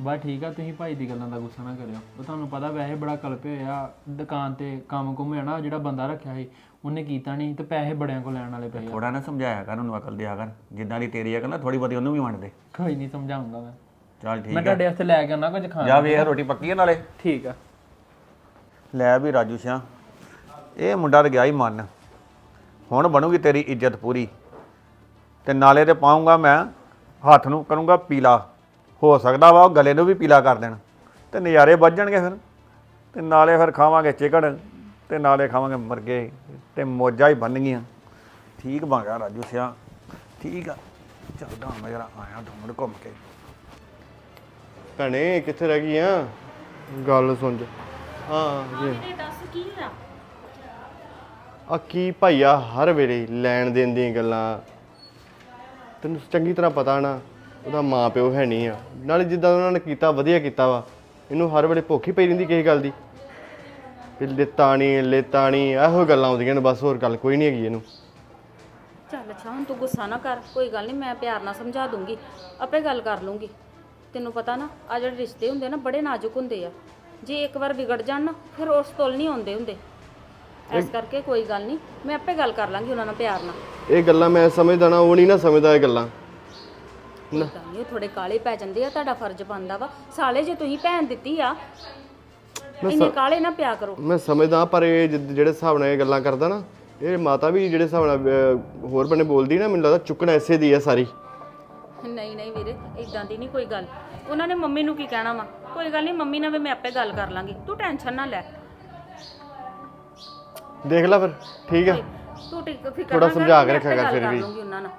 ਬਸ ਠੀਕ ਆ ਤੁਸੀਂ ਭਾਈ ਦੀ ਗੱਲਾਂ ਦਾ ਗੁੱਸਾ ਨਾ ਕਰਿਓ। ਉਹ ਤੁਹਾਨੂੰ ਪਤਾ ਵੈਸੇ ਬੜਾ ਕਲਪੇ ਹੋਇਆ ਦੁਕਾਨ ਤੇ ਕੰਮ ਕੁਮ ਹੈ ਨਾ ਜਿਹੜਾ ਬੰਦਾ ਰੱਖਿਆ ਸੀ ਉਹਨੇ ਕੀਤਾ ਨਹੀਂ ਤੇ ਪੈਸੇ ਬੜਿਆਂ ਕੋਲ ਲੈਣ ਵਾਲੇ ਪਏ ਆ। ਥੋੜਾ ਨਾ ਸਮਝਾਇਆ ਕਰ ਉਹਨੂੰ ਅਕਲ ਦਿਆ ਕਰ। ਜਿੱਦਾਂ ਦੀ ਤੇਰੀ ਆ ਕਹਿੰਦਾ ਥੋੜੀ ਬਹੁਤੀ ਉਹਨੂੰ ਵੀ ਵੰਡ ਦੇ ਕੋਈ ਨਹੀਂ ਸਮਝਾਉਂਗਾ ਮੈਂ। ਚੱਲ ਠੀਕ ਮੈਂ ਆ। ਤੁਹਾਡੇ ਵਾਸਤੇ ਲੈ ਕੇ ਆਉਣਾ ਕੁਝ ਖਾਣ ਜਾ ਵੇਖ ਰੋਟੀ ਪੱਕੀ ਆ ਨਾਲੇ। ਠੀਕ ਆ। ਲੈ ਵੀ ਰਾਜੂ ਸਿਆ। ਇਹ ਮੁੰਡਾ ਤਾਂ ਗਿਆ ਹੀ ਮੰਨ। ਹੁਣ ਬਣੂਗੀ ਤੇਰੀ ਇੱਜ਼ਤ ਪੂਰੀ। ਤੇ ਨਾਲੇ ਤੇ ਪਾਉਂਗਾ ਮੈਂ ਹੱਥ ਨੂੰ ਕਰੂੰਗਾ ਪੀਲਾ। ਹੋ ਸਕਦਾ ਵਾ ਉਹ ਗਲੇ ਨੂੰ ਵੀ ਪੀਲਾ ਕਰ ਦੇਣ। ਤੇ ਨਜ਼ਾਰੇ ਵੱਜਣਗੇ ਫਿਰ। ਤੇ ਨਾਲੇ ਫਿਰ ਖਾਵਾਂਗੇ ਚਿਕਨ ਤੇ ਨਾਲੇ ਖਾਵਾਂਗੇ ਮੁਰਗੇ ਤੇ ਮੋਜਾਂ ਹੀ ਬਣਨਗੀਆਂ। ਠੀਕ ਬਣ ਗਿਆ ਰਾਜੂ ਸਿਆ। ਠੀਕ ਆ। ਚੱਲਦਾ ਮੈਂ ਜਰਾ ਆਇਆ ਮਿੰਟ ਘੁੰਮ ਕੇ। ਭੈਣੇ ਕਿੱਥੇ ਰਹਿ ਗਈ ਆ? ਗੱਲ ਸੁਣ ਜਾ। ਹਾਂ ਜੀ। ਦੱਸ ਕੀ ਆ ਆ ਕੀ ਭਾਈਆ ਹਰ ਵੇਲੇ ਲੈਣ ਦੇਣ ਦੀਆਂ ਗੱਲਾਂ। ਤੈਨੂੰ ਚੰਗੀ ਤਰ੍ਹਾਂ ਪਤਾ ਨਾ ਉਹਦਾ ਮਾਂ ਪਿਓ ਹੈ ਨਹੀਂ ਆ। ਨਾਲੇ ਜਿੱਦਾਂ ਉਹਨਾਂ ਨੇ ਕੀਤਾ ਵਧੀਆ ਕੀਤਾ ਵਾ। ਇਹਨੂੰ ਹਰ ਵੇਲੇ ਭੁੱਖ ਹੀ ਪਈ ਰਹਿੰਦੀ ਕਿਸੇ ਗੱਲ ਦੀ। ਵੀ ਲਿੱਤਾ ਨਹੀਂ ਲੇਤਾ ਨਹੀਂ ਇਹੋ ਗੱਲਾਂ ਆਉਂਦੀਆਂ ਨੇ ਬਸ ਹੋਰ ਗੱਲ ਕੋਈ ਨਹੀਂ ਹੈਗੀ ਇਹਨੂੰ। ਚੱਲ ਅੱਛਾ ਹੁਣ ਤੂੰ ਗੁੱਸਾ ਨਾ ਕਰ। ਕੋਈ ਗੱਲ ਨਹੀਂ ਮੈਂ ਪਿਆਰ ਨਾਲ ਸਮਝਾ ਦੂੰਗੀ। ਆਪੇ ਗੱਲ ਕਰ ਲੂੰਗੀ। ਤੈਨੂੰ ਪਤਾ ਨਾ ਆ ਜਿਹੜੇ ਰਿਸ਼ਤੇ ਹੁੰਦੇ ਨਾ ਬੜੇ ਨਾਜ਼ੁਕ ਹੁੰਦੇ ਆ। ਜੇ ਇੱਕ ਵਾਰ ਵਿਗੜ ਜਾਣ ਨਾ ਫਿਰ ਉਸ ਤੁਲ ਨਹੀਂ ਆਉਂਦੇ ਹੁੰਦੇ। ਇਸ ਕਰਕੇ ਕੋਈ ਗੱਲ ਨਹੀਂ ਮੈਂ ਆਪੇ ਗੱਲ ਕਰ ਲਾਂਗੀ ਉਹਨਾਂ ਨਾਲ ਪਿਆਰ ਨਾਲ। ਇਹ ਗੱਲਾਂ ਮੈਂ ਸਮਝਦਾ ਨਾ ਉਹ ਨਹੀਂ ਨਾ ਸਮਝਦਾ ਇਹ ਗੱਲਾਂ। ਨਹੀਂ ਉਹ ਥੋੜੇ ਕਾਲੇ ਪੈ ਜਾਂਦੇ ਆ ਤੁਹਾਡਾ ਫਰਜ਼ ਬਣਦਾ ਵਾ। ਸਾਲੇ ਜੇ ਤੁਸੀਂ ਭੈਣ ਦਿੱਤੀ ਆ ਇੰਨੇ ਕਾਲੇ ਨਾ ਪਿਆ ਕਰੋ। ਮੈਂ ਸਮਝਦਾ ਪਰ ਇਹ ਜਿਹੜੇ ਹਿਸਾਬ ਨਾਲ ਇਹ ਗੱਲਾਂ ਕਰਦਾ ਨਾ ਇਹ ਮਾਤਾ ਵੀ ਜਿਹੜੇ ਹਿਸਾਬ ਨਾਲ ਹੋਰ ਬਣੇ ਬੋਲਦੀ ਨਾ ਮੈਨੂੰ ਲੱਗਦਾ ਚੁੱਕਣ ਐਸੇ ਦੀ ਆ ਸਾਰੀ। ਨਹੀਂ ਨਹੀਂ ਵੀਰੇ ਇਦਾਂ ਦੀ ਨਹੀਂ ਕੋਈ ਗੱਲ। ਉਹਨਾਂ ਨੇ ਮੰਮੀ ਨੂੰ ਕੀ ਕਹਿਣਾ ਵਾ? ਕੋਈ ਗੱਲ ਨਹੀਂ ਮੰਮੀ ਨਾਲ ਵੀ ਮੈਂ ਆਪੇ ਗੱਲ ਕਰ ਲਾਂਗੀ। ਤੂੰ ਟੈਨਸ਼ਨ ਨਾ ਲੈ। ਦੇਖ ਲੈ ਫਿਰ ਠੀਕ ਆ। ਤੂੰ ਟਿਕ ਫਿਕਰ ਕਰ, ਸਮਝਾ ਕੇ ਰੱਖਿਆ ਕਰ ਫਿਰ ਵੀ। ਉਹਨਾਂ ਨਾਲ।